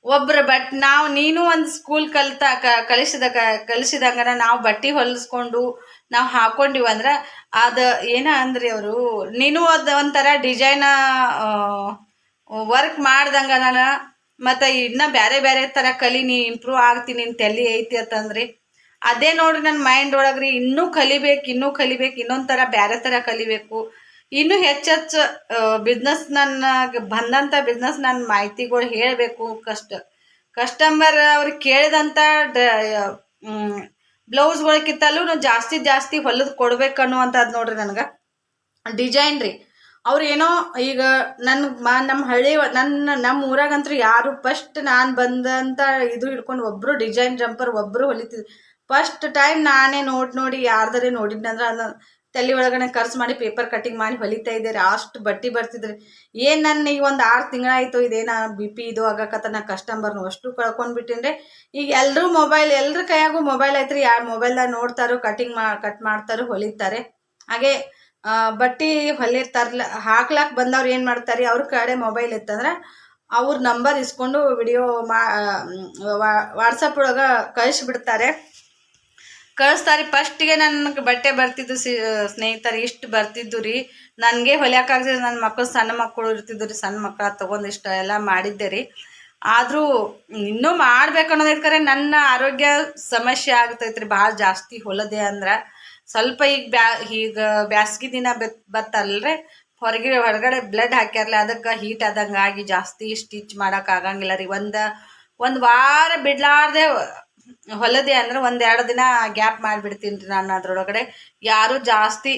ಒಬ್ರು ಬಟ್ ನಾವು ನೀನು ಒಂದು ಸ್ಕೂಲ್ ಕಲಿತ ಕ, ಕಲಿಸಿದ ಕಲಿಸಿದಂಗನ ನಾವು ಬಟ್ಟೆ ಹೊಲಿಸ್ಕೊಂಡು ನಾವು ಹಾಕೊಂಡಿವ ಅಂದ್ರೆ ಅದು ಏನ ಅಂದ್ರಿ ಅವರು? ನೀನು ಅದು ಒಂಥರ ಡಿಸೈನ ವರ್ಕ್ ಮಾಡ್ದಂಗನ ಮತ್ತು ಇನ್ನೂ ಬೇರೆ ಬೇರೆ ಥರ ಕಲಿ ನೀ ಇಂಪ್ರೂವ್ ಆಗ್ತೀನಿ ನಿನ್ನ ತಲೆ ಐತಿ ಅಂತಂದ್ರಿ ಅದೇ ನೋಡ್ರಿ ನನ್ನ ಮೈಂಡ್ ಒಳಗ್ರಿ ಇನ್ನೂ ಕಲಿಬೇಕು ಇನ್ನೂ ಕಲಿಬೇಕು, ಇನ್ನೊಂದು ಥರ ಬೇರೆ ಥರ ಕಲಿಬೇಕು. ಇನ್ನೂ ಹೆಚ್ಚೆಚ್ಚು ಬಿಸ್ನೆಸ್ ನನ್ನ ಬಂದಂಥ ಬಿಸ್ನೆಸ್ ನನ್ನ ಮಾಹಿತಿಗಳು ಹೇಳಬೇಕು. ಕಷ್ಟ ಕಸ್ಟಮರ್ ಅವ್ರು ಕೇಳಿದಂಥ ಡ ಬ್ಲೌಸ್ಗಳಕ್ಕಿಂತಲೂ ಜಾಸ್ತಿ ಜಾಸ್ತಿ ಹೊಲದ ಕೊಡ್ಬೇಕು ಅನ್ನುವಂಥದ್ದು ನೋಡ್ರಿ ನನಗೆ. ಡಿಸೈನ್ ರೀ, ಅವ್ರು ಏನೋ ಈಗ ನನ್ನ ಮಾ ನಮ್ಮ ಹಳ್ಳಿ ನನ್ನ ನಮ್ಮ ಊರಾಗಂತೂ ಯಾರು ಫಸ್ಟ್ ನಾನು ಬಂದಂಥ ಇದು ಹಿಡ್ಕೊಂಡು ಒಬ್ಬರು ಡಿಸೈನ್ ಜಂಪರ್ ಒಬ್ಬರು ಹೊಲಿತಿದ್ರು ಫಸ್ಟ್ ಟೈಮ್ ನಾನೇ ನೋಡಿ ನೋಡಿ ಯಾರ್ದಾರೆ ನೋಡಿದ್ನಂದ್ರೆ ಅದನ್ನ ತಲೆ ಒಳಗಡೆ ಖರ್ಚು ಮಾಡಿ ಪೇಪರ್ ಕಟಿಂಗ್ ಮಾಡಿ ಹೊಲಿತಾ ಇದ್ದಾರೆ, ಅಷ್ಟು ಬಟ್ಟೆ ಬರ್ತಿದ್ರಿ. ಏನು ನನ್ನ ಈಗ ಒಂದು ಆರು ತಿಂಗಳಾಯಿತು ಇದೇನ ಬಿ ಪಿ ಇದು ಆಗಕತ್ತ ನಾ ಕಸ್ಟಮರ್ನು ಅಷ್ಟು ಕಳ್ಕೊಂಡ್ಬಿಟ್ಟಿನ್ರಿ. ಈಗ ಎಲ್ಲರೂ ಮೊಬೈಲ್ ಎಲ್ಲರ ಕೈಯಾಗೂ ಮೊಬೈಲ್ ಐತ್ರಿ, ಯಾರು ಮೊಬೈಲ್ದಾಗ ನೋಡ್ತಾರೋ ಕಟಿಂಗ್ ಮಾ ಕಟ್ ಮಾಡ್ತಾರೋ ಹೊಲಿತಾರೆ. ಹಾಗೆ ಬಟ್ಟಿ ಹೊಲಿರ್ತಾರಲ್ಲ ಹಾಕ್ಲಾಕ್ ಬಂದವ್ರು ಏನು ಮಾಡ್ತಾರೆ, ಅವ್ರ ಕಡೆ ಮೊಬೈಲ್ ಇತ್ತಂದ್ರೆ ಅವ್ರ ನಂಬರ್ ಇಸ್ಕೊಂಡು ವಿಡಿಯೋ ಮಾ ವಾಟ್ಸಪ್ ಒಳಗೆ ಕಳಿಸ್ಬಿಡ್ತಾರೆ. ಕಳಿಸ್ತಾರೆ. ಫಸ್ಟಿಗೆ ನನಗೆ ಬಟ್ಟೆ ಬರ್ತಿದ್ದು ಸಿ ಸ್ನೇಹಿತರು, ಇಷ್ಟು ಬರ್ತಿದ್ದು ರೀ. ನನಗೆ ಹೊಲಿಯೋಕ್ಕಾಗ್ತಿದ್ದು ನನ್ನ ಮಕ್ಕಳು ಸಣ್ಣ ಮಕ್ಕಳು ಇರ್ತಿದ್ದು ರೀ, ಸಣ್ಣ ಮಕ್ಕಳ ತೊಗೊಂಡು ಇಷ್ಟ ಎಲ್ಲ ಮಾಡಿದ್ದೆ ರೀ. ಆದರೂ ಇನ್ನೂ ಮಾಡ್ಬೇಕು ಅನ್ನೋದೈತೆ ನನ್ನ ಆರೋಗ್ಯ ಸಮಸ್ಯೆ ಆಗ್ತೈತೆ ರೀ ಭಾಳ ಜಾಸ್ತಿ ಹೊಲದೆ ಅಂದ್ರೆ. ಸ್ವಲ್ಪ ಈಗ ಬ್ಯಾ, ಈಗ ಬ್ಯಾಸ್ಗೆ ದಿನ ಬೆತ್, ಬತ್ತಲ್ರಿ, ಹೊರಗೆ, ಹೊರಗಡೆ ಬ್ಲಡ್ ಹಾಕ್ಯಾರಲ್ಲ ಅದಕ್ಕೆ ಹೀಟ್ ಆದಂಗೆ ಆಗಿ ಜಾಸ್ತಿ ಸ್ಟಿಚ್ ಮಾಡೋಕ್ಕಾಗಂಗಿಲ್ಲ ರೀ. ಒಂದು ಒಂದು ವಾರ ಬಿಡ್ಲಾರ್ದೆ ಹೊಲದೆ ಅಂದ್ರೆ ಒಂದೆರಡು ದಿನ ಗ್ಯಾಪ್ ಮಾಡಿಬಿಡ್ತೀನಿ ನಾನು ಅದ್ರೊಳಗಡೆ. ಯಾರು ಜಾಸ್ತಿ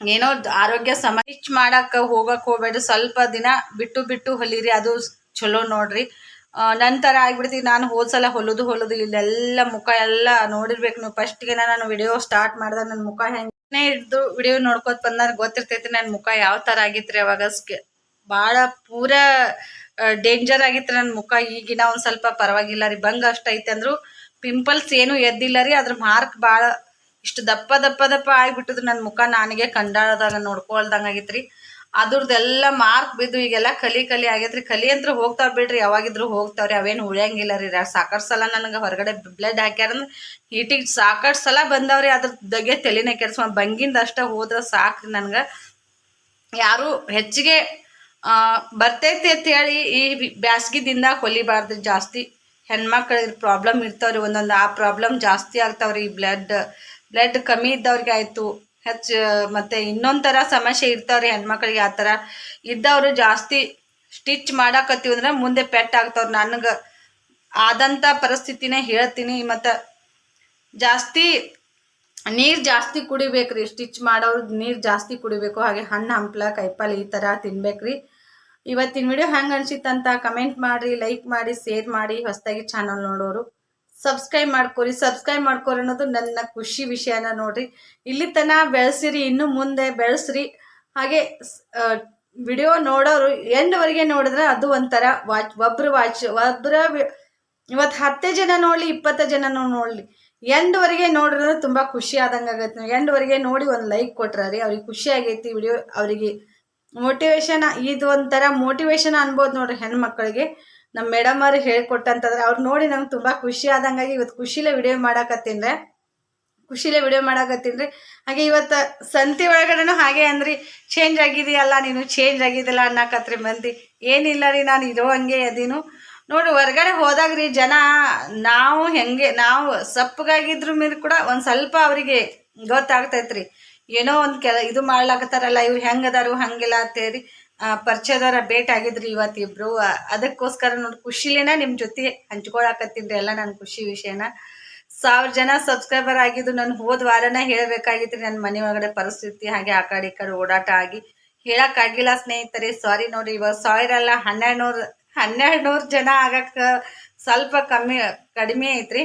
ಏನೋ ಆರೋಗ್ಯ ಸಮ ಸ್ಟಿಚ್ ಮಾಡಕ್ಕೆ ಹೋಗಕ್ಕೆ ಹೋಗ್ಬೇಡ್ರಿ. ಸ್ವಲ್ಪ ದಿನ ಬಿಟ್ಟು ಬಿಟ್ಟು ಹೊಲಿರಿ, ಅದು ಚಲೋ ನೋಡ್ರಿ. ನಂತರ ಆಗ್ಬಿಡ್ತೀವಿ ನಾನು ಹೋದ್ಸಲ ಹೊಲದು ಹೊಲದು ಇಲ್ಲೆಲ್ಲ ಮುಖ ಎಲ್ಲ ನೋಡಿರ್ಬೇಕು. ನೀವು ಫಸ್ಟ್ಗೆ ನಾನು ವಿಡಿಯೋ ಸ್ಟಾರ್ಟ್ ಮಾಡಿದಾಗ ನನ್ನ ಮುಖ ಹೆಂಗೆ ಇದ್ದು ವಿಡಿಯೋ ನೋಡ್ಕೊತ ಬಂದಾಗ ಗೊತ್ತಿರ್ತೈತಿ ನನ್ನ ಮುಖ ಯಾವ ಥರ ರೀ ಅವಾಗ. ಭಾಳ ಪೂರ ಡೇಂಜರ್ ಆಗಿತ್ತು ನನ್ನ ಮುಖ. ಈಗಿನ ಒಂದು ಸ್ವಲ್ಪ ಪರವಾಗಿಲ್ಲ ರೀ. ಬಂಗ್ ಅಷ್ಟೈತೆ ಅಂದ್ರು ಪಿಂಪಲ್ಸ್ ಏನು ಎದ್ದಿಲ್ಲ ರೀ. ಅದ್ರ ಮಾರ್ಕ್ ಭಾಳ ಇಷ್ಟು ದಪ್ಪ ದಪ್ಪ ದಪ್ಪ ಆಗಿಬಿಟ್ಟದು ನನ್ನ ಮುಖ. ನನಗೆ ಕಂಡಾಳದಾಗ ನೋಡ್ಕೊಳ್ದಂಗೆ ರೀ. ಅದ್ರದ್ದೆಲ್ಲ ಮಾರ್ಕ್ ಬಿದ್ದು ಈಗೆಲ್ಲ ಕಲಿ ಕಲಿ ಆಗೈತ್ರಿ ಕಲಿ ಅಂತ ಹೋಗ್ತಾವ ಬಿಡ್ರಿ. ಯಾವಾಗಿದ್ರು ಹೋಗ್ತಾವ್ರಿ ಅವೇನು ಉಳಿಯಂಗಿಲ್ಲ ರೀ. ಸಾಕಷ್ಟು ಸಲ ನನಗೆ ಹೊರಗಡೆ ಬ್ಲಡ್ ಹಾಕ್ಯಾರಂದ್ರೆ ಹೀಟಿಗೆ ಸಾಕಷ್ಟು ಸಲ ಬಂದವ್ರಿ ಅದ್ರ ಬಗ್ಗೆ ತಲೆನೇ ಕೆಡ್ಸ ಬಂಗಿಂದ ಅಷ್ಟೇ ಹೋದ್ರೆ ಸಾಕ್ರಿ ನನಗೆ. ಯಾರು ಹೆಚ್ಚಿಗೆ ಬರ್ತೈತಿ ಅಂತ ಹೇಳಿ ಈ ಬ್ಯಾಸ್ಗಿದಿಂದ ಹೊಲಿಬಾರ್ದು ಜಾಸ್ತಿ. ಹೆಣ್ಮಕ್ಳಿಗೆ ಪ್ರಾಬ್ಲಮ್ ಇರ್ತಾವ್ರಿ ಒಂದೊಂದು. ಆ ಪ್ರಾಬ್ಲಮ್ ಜಾಸ್ತಿ ಆಗ್ತಾವ್ರಿ ಬ್ಲಡ್ ಬ್ಲಡ್ ಕಮ್ಮಿ ಇದ್ದವ್ರಿಗೆ ಆಯಿತು. ಹೆಚ್ಚು, ಮತ್ತು ಇನ್ನೊಂದು ಥರ ಸಮಸ್ಯೆ ಇರ್ತಾವ್ರಿ ಹೆಣ್ಮಕ್ಳಿಗೆ ಆ ಥರ. ಇದ್ದವರು ಜಾಸ್ತಿ ಸ್ಟಿಚ್ ಮಾಡಾಕತ್ತೀವಿ ಅಂದ್ರೆ ಮುಂದೆ ಪೆಟ್ ಆಗ್ತಾವ್ರಿ. ನನಗೆ ಆದಂಥ ಪರಿಸ್ಥಿತಿನೇ ಹೇಳ್ತೀನಿ. ಮತ್ತು ಜಾಸ್ತಿ ನೀರು ಜಾಸ್ತಿ ಕುಡಿಬೇಕ್ರಿ. ಸ್ಟಿಚ್ ಮಾಡೋರು ನೀರು ಜಾಸ್ತಿ ಕುಡಿಬೇಕು. ಹಾಗೆ ಹಣ್ಣು, ಹಂಪ್ಲ ಕೈಪಲ್ಲೆ ಈ ಥರ ತಿನ್ಬೇಕ್ರಿ. ಇವತ್ತಿನ ವಿಡಿಯೋ ಹ್ಯಾಂಗೆ ಅನ್ಸಿತ್ತಂತ ಕಮೆಂಟ್ ಮಾಡಿ ಲೈಕ್ ಮಾಡಿ ಶೇರ್ ಮಾಡಿ ಹೊಸದಾಗಿ ಚಾನಲ್ ನೋಡೋರು. ಸಬ್ಸ್ಕ್ರೈಬ್ ಮಾಡ್ಕೊರಿ ಸಬ್ಸ್ಕ್ರೈಬ್ ಮಾಡ್ಕೊರಿ ಅನ್ನೋದು ನನ್ನ ಖುಷಿ ವಿಷಯನ ನೋಡ್ರಿ. ಇಲ್ಲಿ ತನ ಬೆಳೆಸಿರಿ, ಇನ್ನು ಮುಂದೆ ಬೆಳೆಸ್ರಿ. ಹಾಗೆ ವಿಡಿಯೋ ನೋಡೋರು ಎಂಡ್ವರೆಗೆ ನೋಡಿದ್ರೆ ಅದು ಒಂಥರ ವಾಚ್, ಒಬ್ರು ವಾಚ್, ಒಬ್ರ ಇವತ್ತು ಹತ್ತೇ ಜನ ನೋಡಲಿ, ಇಪ್ಪತ್ತು ಜನ ನೋಡಲಿ. ಎಂಡ್ವರೆಗೆ ನೋಡಿದ್ರೆ ತುಂಬ ಖುಷಿ ಆದಂಗೆ ಆಗತ್ತೆ ಎಂಡ್ವರೆಗೆ ನೋಡಿ ಒಂದು ಲೈಕ್ ಕೊಟ್ರ ಅವ್ರಿಗೆ ಖುಷಿ ಆಗೈತಿ ವಿಡಿಯೋ ಅವರಿಗೆ ಮೋಟಿವೇಶನ್ ಇದು ಒಂಥರ ಮೋಟಿವೇಶನ್ ಅನ್ಬೋದು ನೋಡ್ರಿ ಹೆಣ್ಮಕ್ಳಿಗೆ. ನಮ್ಮ ಮೇಡಮ್ ಅವ್ರು ಹೇಳ್ಕೊಟ್ಟಂತಂದ್ರೆ ಅವ್ರು ನೋಡಿ ನಂಗೆ ತುಂಬ ಖುಷಿ ಆದಂಗಾಗಿ ಇವತ್ತು ಖುಷಿಲೇ ವಿಡಿಯೋ ಮಾಡಾಕತ್ತೀನಿ. ಖುಷಿಲೇ ವಿಡಿಯೋ ಮಾಡಾಕತ್ತೀನಿ. ಹಾಗೆ ಇವತ್ತು ಸಂತಿ ಒಳಗಡೆನೂ ಹಾಗೆ ಅಂದ್ರಿ ಚೇಂಜ್ ಆಗಿದೆಯಲ್ಲ, ನೀನು ಚೇಂಜ್ ಆಗಿದೆಯಲ್ಲ ಅನ್ನಕತ್ರಿ ಮಂದಿ. ಏನಿಲ್ಲ ರೀ, ನಾನು ಇರೋ ಹಂಗೆ ಅದೀನು. ನೋಡಿ, ಹೊರಗಡೆ ಹೋದಾಗ ರೀ ಜನ, ನಾವು ಹೆಂಗೆ, ನಾವು ಸಪ್ಪಗಾಗಿದ್ರ ಮೇಲೆ ಕೂಡ ಒಂದು ಸ್ವಲ್ಪ ಅವರಿಗೆ ಗೊತ್ತಾಗ್ತೈತ್ರಿ. ಏನೋ ಒಂದು ಕೆಲ, ಇದು ಮಾಡ್ಲಾಕತ್ತಾರಲ್ಲ, ಇವ್ರು ಹೆಂಗದಾರು, ಹಂಗಿಲ್ಲ ಅಂತೇಳಿ ಪರಿಚಯದವರ ಭೇಟಿ ಆಗಿದ್ರಿ ಇವತ್ತಿಬ್ರು ಅದಕ್ಕೋಸ್ಕರ ನೋಡಿ, ಖುಷಿಲೇನ ನಿಮ್ಮ ಜೊತೆ ಹಂಚ್ಕೊಳಕತ್ತೀನಿ ಎಲ್ಲ ನನ್ನ ಖುಷಿ ವಿಷಯನ. ಸಾವಿರ ಜನ ಸಬ್ಸ್ಕ್ರೈಬರ್ ಆಗಿದ್ದು ನಾನು ಹೋದ ವಾರನ ಹೇಳಬೇಕಾಗಿತ್ತು ನನ್ನ ಮನೆ ಒಳಗಡೆ ಪರಿಸ್ಥಿತಿ ಹಾಗೆ ಆ ಕಡೆ ಈ ಕಡೆ ಓಡಾಟ ಆಗಿ. ಹೇಳಕ್ಕಾಗಿಲ್ಲ ಸ್ನೇಹಿತರೆ ಸಾರಿ ನೋಡಿ, ಇವಾಗ ಸಾವಿರ ಅಲ್ಲ ಹನ್ನೆರಡು ನೂರು ಹನ್ನೆರಡು ನೂರು ಜನ ಆಗಕ್ಕೆ ಸ್ವಲ್ಪ ಕಮ್ಮಿ, ಕಡಿಮೆ ಐತ್ರಿ.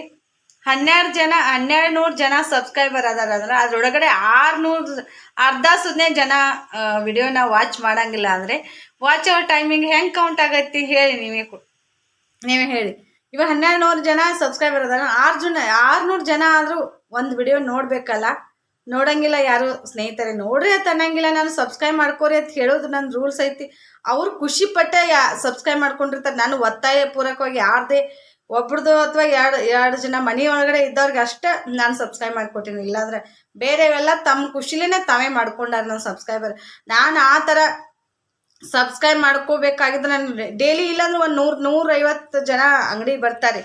ಹನ್ನೆರಡು ಜನ, ಹನ್ನೆರಡು ನೂರು ಜನ ಸಬ್ಸ್ಕ್ರೈಬರ್ ಅದಾರ ಅಂದ್ರೆ ಅದ್ರೊಳಗಡೆ ಆರುನೂರು, ಅರ್ಧ ಸುದ್ನೆ ಜನ ವಿಡಿಯೋನ ವಾಚ್ ಮಾಡಂಗಿಲ್ಲ ಅಂದರೆ ವಾಚ್ ಅವರ್ ಟೈಮಿಂಗ್ ಹೆಂಗೆ ಕೌಂಟ್ ಆಗೈತಿ ಹೇಳಿ ನೀವೇ ನೀವೇ ಹೇಳಿ. ಇವಾಗ ಹನ್ನೆರಡು ನೂರು ಜನ ಸಬ್ಸ್ಕ್ರೈಬರ್ ಅದಾರ ಆರು ಜನ, ಆರುನೂರು ಜನ ಆದರೂ ಒಂದು ವಿಡಿಯೋ ನೋಡಬೇಕಲ್ಲ. ನೋಡಂಗಿಲ್ಲ ಯಾರು ಸ್ನೇಹಿತರೆ, ನೋಡ್ರಿ ಅಂತ ಅನ್ನಂಗಿಲ್ಲ ನಾನು ಸಬ್ಸ್ಕ್ರೈಬ್ ಮಾಡ್ಕೋರಿ ಅಂತ ಹೇಳೋದು ನನ್ನ ರೂಲ್ಸ್ ಐತಿ. ಅವ್ರು ಖುಷಿ ಪಟ್ಟೆ ಯಾ ಸಬ್ಸ್ಕ್ರೈಬ್ ಮಾಡ್ಕೊಂಡಿರ್ತಾರೆ. ನಾನು ಒತ್ತಾಯ ಪೂರಕವಾಗಿ ಯಾರದೇ ಒಬ್ರದ್ದು ಅಥವಾ ಎರಡು ಎರಡು ಜನ ಮನೆ ಒಳಗಡೆ ಇದ್ದವ್ರಿಗೆ ಅಷ್ಟೇ ನಾನು ಸಬ್ಸ್ಕ್ರೈಬ್ ಮಾಡ್ಕೊಟ್ಟಿನಿ. ಇಲ್ಲಾಂದ್ರೆ ಬೇರೆಯವೆಲ್ಲ ತಮ್ಮ ಖುಷಿಲೇ ತಾವೇ ಮಾಡ್ಕೊಂಡಾರ ನನ್ನ ಸಬ್ಸ್ಕ್ರೈಬರ್ ನಾನು ಆ ಥರ ಸಬ್ಸ್ಕ್ರೈಬ್ ಮಾಡ್ಕೋಬೇಕಾಗಿದ್ದು ನಾನು ಡೈಲಿ ಇಲ್ಲಾಂದ್ರೆ ಒಂದು ನೂರು, ನೂರೈವತ್ತು ಜನ ಅಂಗಡಿಗೆ ಬರ್ತಾರೆ.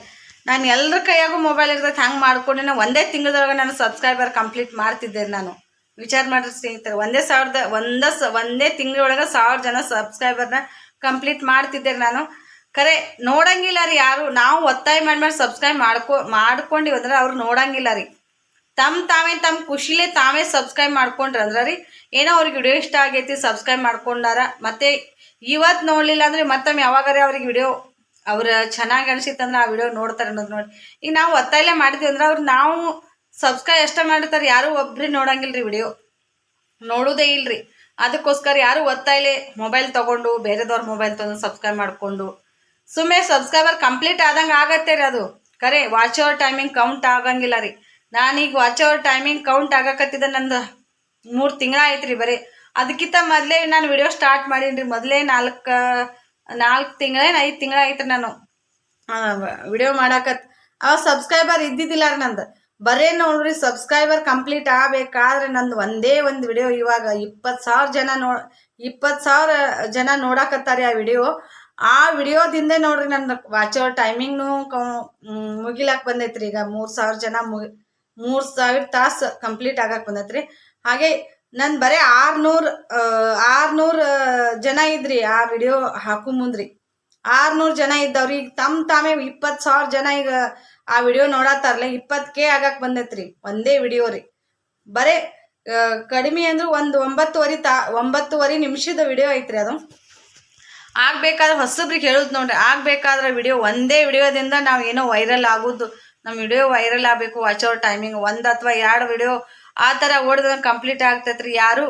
ನಾನು ಎಲ್ಲರ ಕೈಯಾಗೂ ಮೊಬೈಲ್ ಇರ್ತೈತೆ, ಹಂಗೆ ಮಾಡ್ಕೊಂಡು ಒಂದೇ ತಿಂಗಳದೊಳಗೆ ನಾನು ಸಬ್ಸ್ಕ್ರೈಬರ್ ಕಂಪ್ಲೀಟ್ ಮಾಡ್ತಿದ್ದೆ ನಾನು. ವಿಚಾರ ಮಾಡಿದ್ರೆ ಸ್ನೇಹಿತರೆ, ಒಂದೇ ಸಾವಿರದ, ಒಂದೇ ಸ, ಒಂದೇ ತಿಂಗಳೊಳಗೆ ಸಾವಿರ ಜನ ಸಬ್ಸ್ಕ್ರೈಬರ್ನ ಕಂಪ್ಲೀಟ್ ಮಾಡ್ತಿದ್ದೆ ನಾನು. ಖರೆ, ನೋಡಂಗಿಲ್ಲ ರೀ ಯಾರು. ನಾವು ಒತ್ತಾಯ ಮಾಡಿ ಮಾಡಿ ಸಬ್ಸ್ಕ್ರೈಬ್ ಮಾಡ್ಕೊ ಮಾಡ್ಕೊಂಡಿವಿ ಅಂದ್ರೆ ಅವ್ರು ನೋಡಂಗಿಲ್ಲ ರೀ. ತಮ್ಮ ತಾವೇ ತಮ್ಮ ಖುಷಿಲೇ ತಾವೇ ಸಬ್ಸ್ಕ್ರೈಬ್ ಮಾಡ್ಕೊಂಡ್ರೆ ಅಂದ್ರೆ ರೀ, ಏನೋ ಅವ್ರಿಗೆ ವಿಡಿಯೋ ಇಷ್ಟ ಆಗೈತಿ ಸಬ್ಸ್ಕ್ರೈಬ್ ಮಾಡ್ಕೊಂಡಾರ. ಮತ್ತೆ ಇವತ್ತು ನೋಡಲಿಲ್ಲ ಅಂದ್ರೆ ಮತ್ತೊಮ್ಮೆ ಯಾವಾಗಾರೆ ಅವ್ರಿಗೆ ವಿಡಿಯೋ ಅವ್ರ ಚೆನ್ನಾಗಿ ಅನ್ಸಿತ್ತಂದ್ರೆ ಆ ವಿಡಿಯೋ ನೋಡ್ತಾರೆ ಅನ್ನೋದು ನೋಡಿ. ಈಗ ನಾವು ಒತ್ತಾಯಲೇ ಮಾಡಿದ್ವಿ ಅಂದ್ರೆ ಅವ್ರು ನಾವು ಸಬ್ಸ್ಕ್ರೈಬ್ ಎಷ್ಟ ಮಾಡಿರ್ತಾರೆ ಯಾರು ಒಬ್ರಿ ನೋಡಂಗಿಲ್ಲ ರೀ ವಿಡಿಯೋ ನೋಡೋದೇ ಇಲ್ರಿ. ಅದಕ್ಕೋಸ್ಕರ ಯಾರು ಒತ್ತಾಯಲೇ ಮೊಬೈಲ್ ತಗೊಂಡು, ಬೇರೆದವ್ರ ಮೊಬೈಲ್ ತಂದು ಸಬ್ಸ್ಕ್ರೈಬ್ ಮಾಡಿಕೊಂಡು ಸುಮ್ಮನೆ ಸಬ್ಸ್ಕ್ರೈಬರ್ ಕಂಪ್ಲೀಟ್ ಆದಂಗೆ ಆಗತ್ತೆ ರೀ ಅದು. ಕರೆ ವಾಚ್ ಅವರ್ ಟೈಮಿಂಗ್ ಕೌಂಟ್ ಆಗಂಗಿಲ್ಲ ರೀ. ನಾನೀಗ ವಾಚ್ ಅವರ್ ಟೈಮಿಂಗ್ ಕೌಂಟ್ ಆಗಕತ್ತಿದ್ದ ನಂದು ಮೂರು ತಿಂಗಳ ಆಯ್ತು ರೀ ಬರೀ. ಅದಕ್ಕಿಂತ ಮೊದಲೇ ನಾನು ವಿಡಿಯೋ ಸ್ಟಾರ್ಟ್ ಮಾಡೀನಿ ಮೊದಲೇ ನಾಲ್ಕು ನಾಲ್ಕು ತಿಂಗಳೇನು ಐದು ತಿಂಗಳ ಆಯ್ತು ನಾನು. ವಿಡಿಯೋ ಮಾಡಾಕತ್ ಅವಾಗ ಸಬ್ಸ್ಕ್ರೈಬರ್ ಇದ್ದಿದ್ದಿಲ್ಲ ರೀ ನಂದು. ಬರೇ ನೋಡ್ರಿ ಸಬ್ಸ್ಕ್ರೈಬರ್ ಕಂಪ್ಲೀಟ್ ಆಗಬೇಕಾದ್ರೆ ನಂದು ಒಂದೇ ಒಂದು ವಿಡಿಯೋ ಇವಾಗ ಇಪ್ಪತ್ತು ಸಾವಿರ ಜನ ನೋ, ಇಪ್ಪತ್ತು ಸಾವಿರ ಜನ ನೋಡಾಕತ್ತಾರೆ ಆ ವಿಡಿಯೋ ಆ ವಿಡಿಯೋದಿಂದ ನೋಡ್ರಿ ನನ್ನ ವಾಚ್ ಅವರ್ ಟೈಮಿಂಗ್ನು ಮುಗಿಲಾಕ್ ಬಂದೈತ್ರಿ. ಈಗ ಮೂರು ಸಾವಿರ ಜನ ಮುಗಿ ಮೂರು ಸಾವಿರ ತಾಸು ಕಂಪ್ಲೀಟ್ ಆಗಕ್ಕೆ ಬಂದೈತ್ರಿ. ಹಾಗೆ ನಾನು ಬರೇ ಆರ್ನೂರು ಆರ್ನೂರು ಜನ ಇದ್ರಿ ಆ ವಿಡಿಯೋ ಹಾಕು ಮುಂದ್ರಿ. ಆರ್ನೂರು ಜನ ಇದ್ದವ್ರಿ. ಈಗ ತಮ್ಮ ತಾವೇ ಇಪ್ಪತ್ತು ಸಾವಿರ ಜನ ಈಗ ಆ ವಿಡಿಯೋ ನೋಡತ್ತಾರಲ್ಲ ಇಪ್ಪತ್ತು ಕೆ ಆಗಕ್ಕೆ ಬಂದೈತ್ರಿ ಒಂದೇ ವಿಡಿಯೋ ರೀ. ಬರೇ ಕಡಿಮೆ ಅಂದ್ರೆ ಒಂದು ಒಂಬತ್ತುವರೆ ತಾ, ಒಂಬತ್ತುವರೆ ನಿಮಿಷದ ವಿಡಿಯೋ ಐತ್ರಿ ಅದು. ಆಗ್ಬೇಕಾದ್ರೆ ಹೊಸಬ್ರಿಗೆ ಹೇಳುದು ನೋಡ್ರಿ, ಆಗ್ಬೇಕಾದ್ರೆ ವಿಡಿಯೋ ಒಂದೇ ವಿಡಿಯೋದಿಂದ ನಾವು ಏನೋ ವೈರಲ್ ಆಗೋದು. ನಮ್ಮ ವಿಡಿಯೋ ವೈರಲ್ ಆಗಬೇಕು ವಾಚ್ ಅವರ್ ಟೈಮಿಂಗ್ ಒಂದು ಅಥವಾ ಎರಡು ವಿಡಿಯೋ ಆ ಥರ ಓಡಿದ್ರೆ ಕಂಪ್ಲೀಟ್ ಆಗ್ತೈತ್ರಿ. ಯಾರು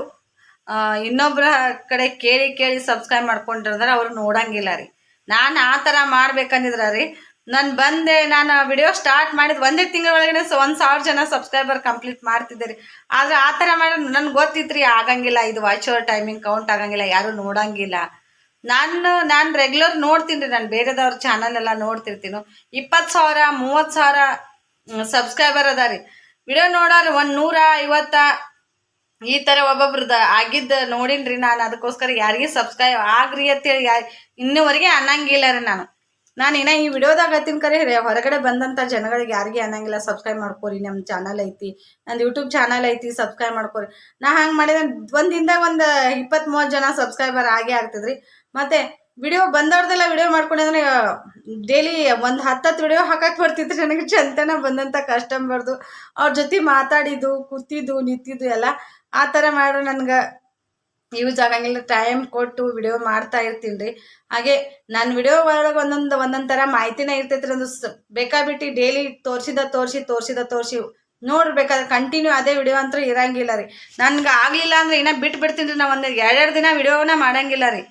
ಇನ್ನೊಬ್ಬರ ಕಡೆ ಕೇಳಿ ಕೇಳಿ ಸಬ್ಸ್ಕ್ರೈಬ್ ಮಾಡ್ಕೊಂಡಿರ್ದಾರೆ ಅವ್ರು ನೋಡಂಗಿಲ್ಲ ರೀ. ನಾನು ಆ ಥರ ಮಾಡ್ಬೇಕಂದಿದ್ರ ರೀ ನಾನು ಬಂದೆ, ನಾನು ವಿಡಿಯೋ ಸ್ಟಾರ್ಟ್ ಮಾಡಿದ ಒಂದೇ ತಿಂಗಳ ಒಳಗಡೆ ಒಂದು ಸಾವಿರ ಜನ ಸಬ್ಸ್ಕ್ರೈಬರ್ ಕಂಪ್ಲೀಟ್ ಮಾಡ್ತಿದ್ದೆ ರೀ ಆದ್ರೆ ಆ ಥರ ಮಾಡಿ ನನ್ಗೆ ಗೊತ್ತಿತ್ತು ರೀ ಆಗಂಗಿಲ್ಲ, ಇದು ವಾಚ್ ಅವರ್ ಟೈಮಿಂಗ್ ಕೌಂಟ್ ಆಗಂಗಿಲ್ಲ, ಯಾರು ನೋಡಂಗಿಲ್ಲ. ನಾನು ನಾನು ರೆಗ್ಯುಲರ್ ನೋಡ್ತೀನಿ ರೀ, ನಾನು ಬೇರೆದವ್ರ ಚಾನಲ್ ಎಲ್ಲ ನೋಡ್ತಿರ್ತೀನಿ. ಇಪ್ಪತ್ತು ಸಾವಿರ, ಮೂವತ್ತು ಸಾವಿರ ಸಬ್ಸ್ಕ್ರೈಬರ್ ಅದ ರೀ. ವಿಡಿಯೋ ನೋಡೋರು ಒಂದು ನೂರ ಐವತ್ತ ಈ ಥರ ಒಬ್ಬೊಬ್ರದ ಆಗಿದ್ದ ನೋಡಿನ್ರಿ ನಾನು. ಅದಕ್ಕೋಸ್ಕರ ಯಾರಿಗೆ ಸಬ್ಸ್ಕ್ರೈಬ್ ಆಗ್ರಿ ಅಂತೇಳಿ ಯಾ, ಇನ್ನೂವರೆಗೆ ಅನ್ನಂಗಿಲ್ಲ ರೀ ನಾನು. ನಾನು ಇನ್ನ ಈ ವಿಡಿಯೋದಾಗ ಹತ್ತಿನ ಕರೆ ಹೊರಗಡೆ ಬಂದಂಥ ಜನಗಳಿಗೆ ಯಾರಿಗೆ ಅನ್ನಂಗಿಲ್ಲ ಸಬ್ಸ್ಕ್ರೈಬ್ ಮಾಡ್ಕೋರಿ ನಮ್ಮ ಚಾನಲ್ ಐತಿ, ನಂದು ಯೂಟ್ಯೂಬ್ ಚಾನಲ್ ಐತಿ ಸಬ್ಸ್ಕ್ರೈಬ್ ಮಾಡ್ಕೋರಿ. ನಾ ಹಂಗೆ ಮಾಡಿದ, ಒಂದು ದಿನದಾಗ ಒಂದು ಇಪ್ಪತ್ತ್ ಮೂವತ್ತು ಜನ ಸಬ್ಸ್ಕ್ರೈಬರ್ ಆಗೇ ಆಗ್ತದ್ರಿ. ಮತ್ತೆ ವಿಡಿಯೋ ಬಂದವ್ರದೆಲ್ಲ ವಿಡಿಯೋ ಮಾಡ್ಕೊಂಡಿದ್ರೆ ಡೈಲಿ ಒಂದು ಹತ್ತತ್ತು ವಿಡಿಯೋ ಹಾಕಕ್ಕೆ ಬರ್ತಿತ್ತು ನನಗೆ ಚಂತನ ಬಂದಂಥ ಕಸ್ಟಮರ್ದು ಅವ್ರ ಜೊತೆ ಮಾತಾಡಿದ್ದು, ಕೂತಿದ್ದು, ನಿಂತಿದ್ದು ಎಲ್ಲ ಆ ಥರ ಮಾಡ್ರೆ ನನ್ಗೆ ಯೂಸ್ ಆಗಂಗಿಲ್ಲ. ಟೈಮ್ ಕೊಟ್ಟು ವಿಡಿಯೋ ಮಾಡ್ತಾ ಇರ್ತೀನಿ ಹಾಗೆ ನಾನು ವಿಡಿಯೋ ಒಳಗೆ ಒಂದೊಂದು ಒಂದೊಂದು ಥರ ಮಾಹಿತಿನೇ ಇರ್ತೈತ್ರಿ. ಒಂದು ಸ, ಬೇಕಾಬಿಟ್ಟು ಡೈಲಿ ತೋರಿಸಿದ, ತೋರಿಸಿ ತೋರಿಸಿದ, ತೋರಿಸಿ ನೋಡ್ಬೇಕಾದ್ರೆ ಕಂಟಿನ್ಯೂ ಅದೇ ವಿಡಿಯೋ ಅಂತ ಇರಂಗಿಲ್ಲ ರೀ. ನನ್ಗೆ ಆಗಲಿಲ್ಲ ಅಂದ್ರೆ ಇನ್ನೂ ಬಿಟ್ಟು ಬಿಡ್ತೀನಿ ರೀ. ನಾ ಒಂದು ಎರಡೆರಡು ದಿನ ವಿಡಿಯೋನ ಮಾಡಂಗಿಲ್ಲ ರೀ.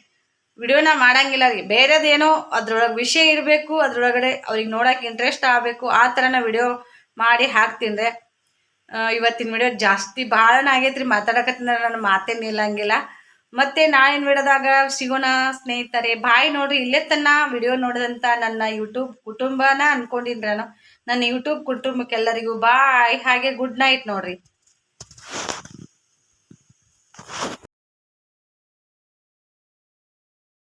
ವಿಡಿಯೋನ ಮಾಡಂಗಿಲ್ಲ. ರೀ ಬೇರೆದೇನೋ ಅದ್ರೊಳಗೆ ವಿಷಯ ಇರಬೇಕು, ಅದರೊಳಗಡೆ ಅವ್ರಿಗೆ ನೋಡೋಕೆ ಇಂಟ್ರೆಸ್ಟ್ ಆಗಬೇಕು, ಆ ಥರನ ವಿಡಿಯೋ ಮಾಡಿ ಹಾಕ್ತೀನಿ ಇವತ್ತಿನ ವಿಡಿಯೋ ಜಾಸ್ತಿ ಭಾಳನ ಆಗೈತ್ರಿ ಮಾತಾಡಕತ್ತಿನ ನಾನು ಮಾತೇ ನಿಲ್ಲಂಗಿಲ್ಲ. ಮತ್ತೆ ನಾಳಿನ ವಿಡಿಯೋದಾಗ ಸಿಗೋಣ ಸ್ನೇಹಿತರೆ, ಬಾಯ್ ನೋಡ್ರಿ, ಇಲ್ಲೇ ತನ್ನ ವಿಡಿಯೋ ನೋಡಿದಂಥ ನನ್ನ ಯೂಟ್ಯೂಬ್ ಕುಟುಂಬನ ಅನ್ಕೊಂಡಿನ್ರಿ ನಾನು. ನನ್ನ ಯೂಟ್ಯೂಬ್ ಕುಟುಂಬಕ್ಕೆಲ್ಲರಿಗೂ ಬಾಯ್, ಹಾಗೆ ಗುಡ್ ನೈಟ್ ನೋಡ್ರಿ.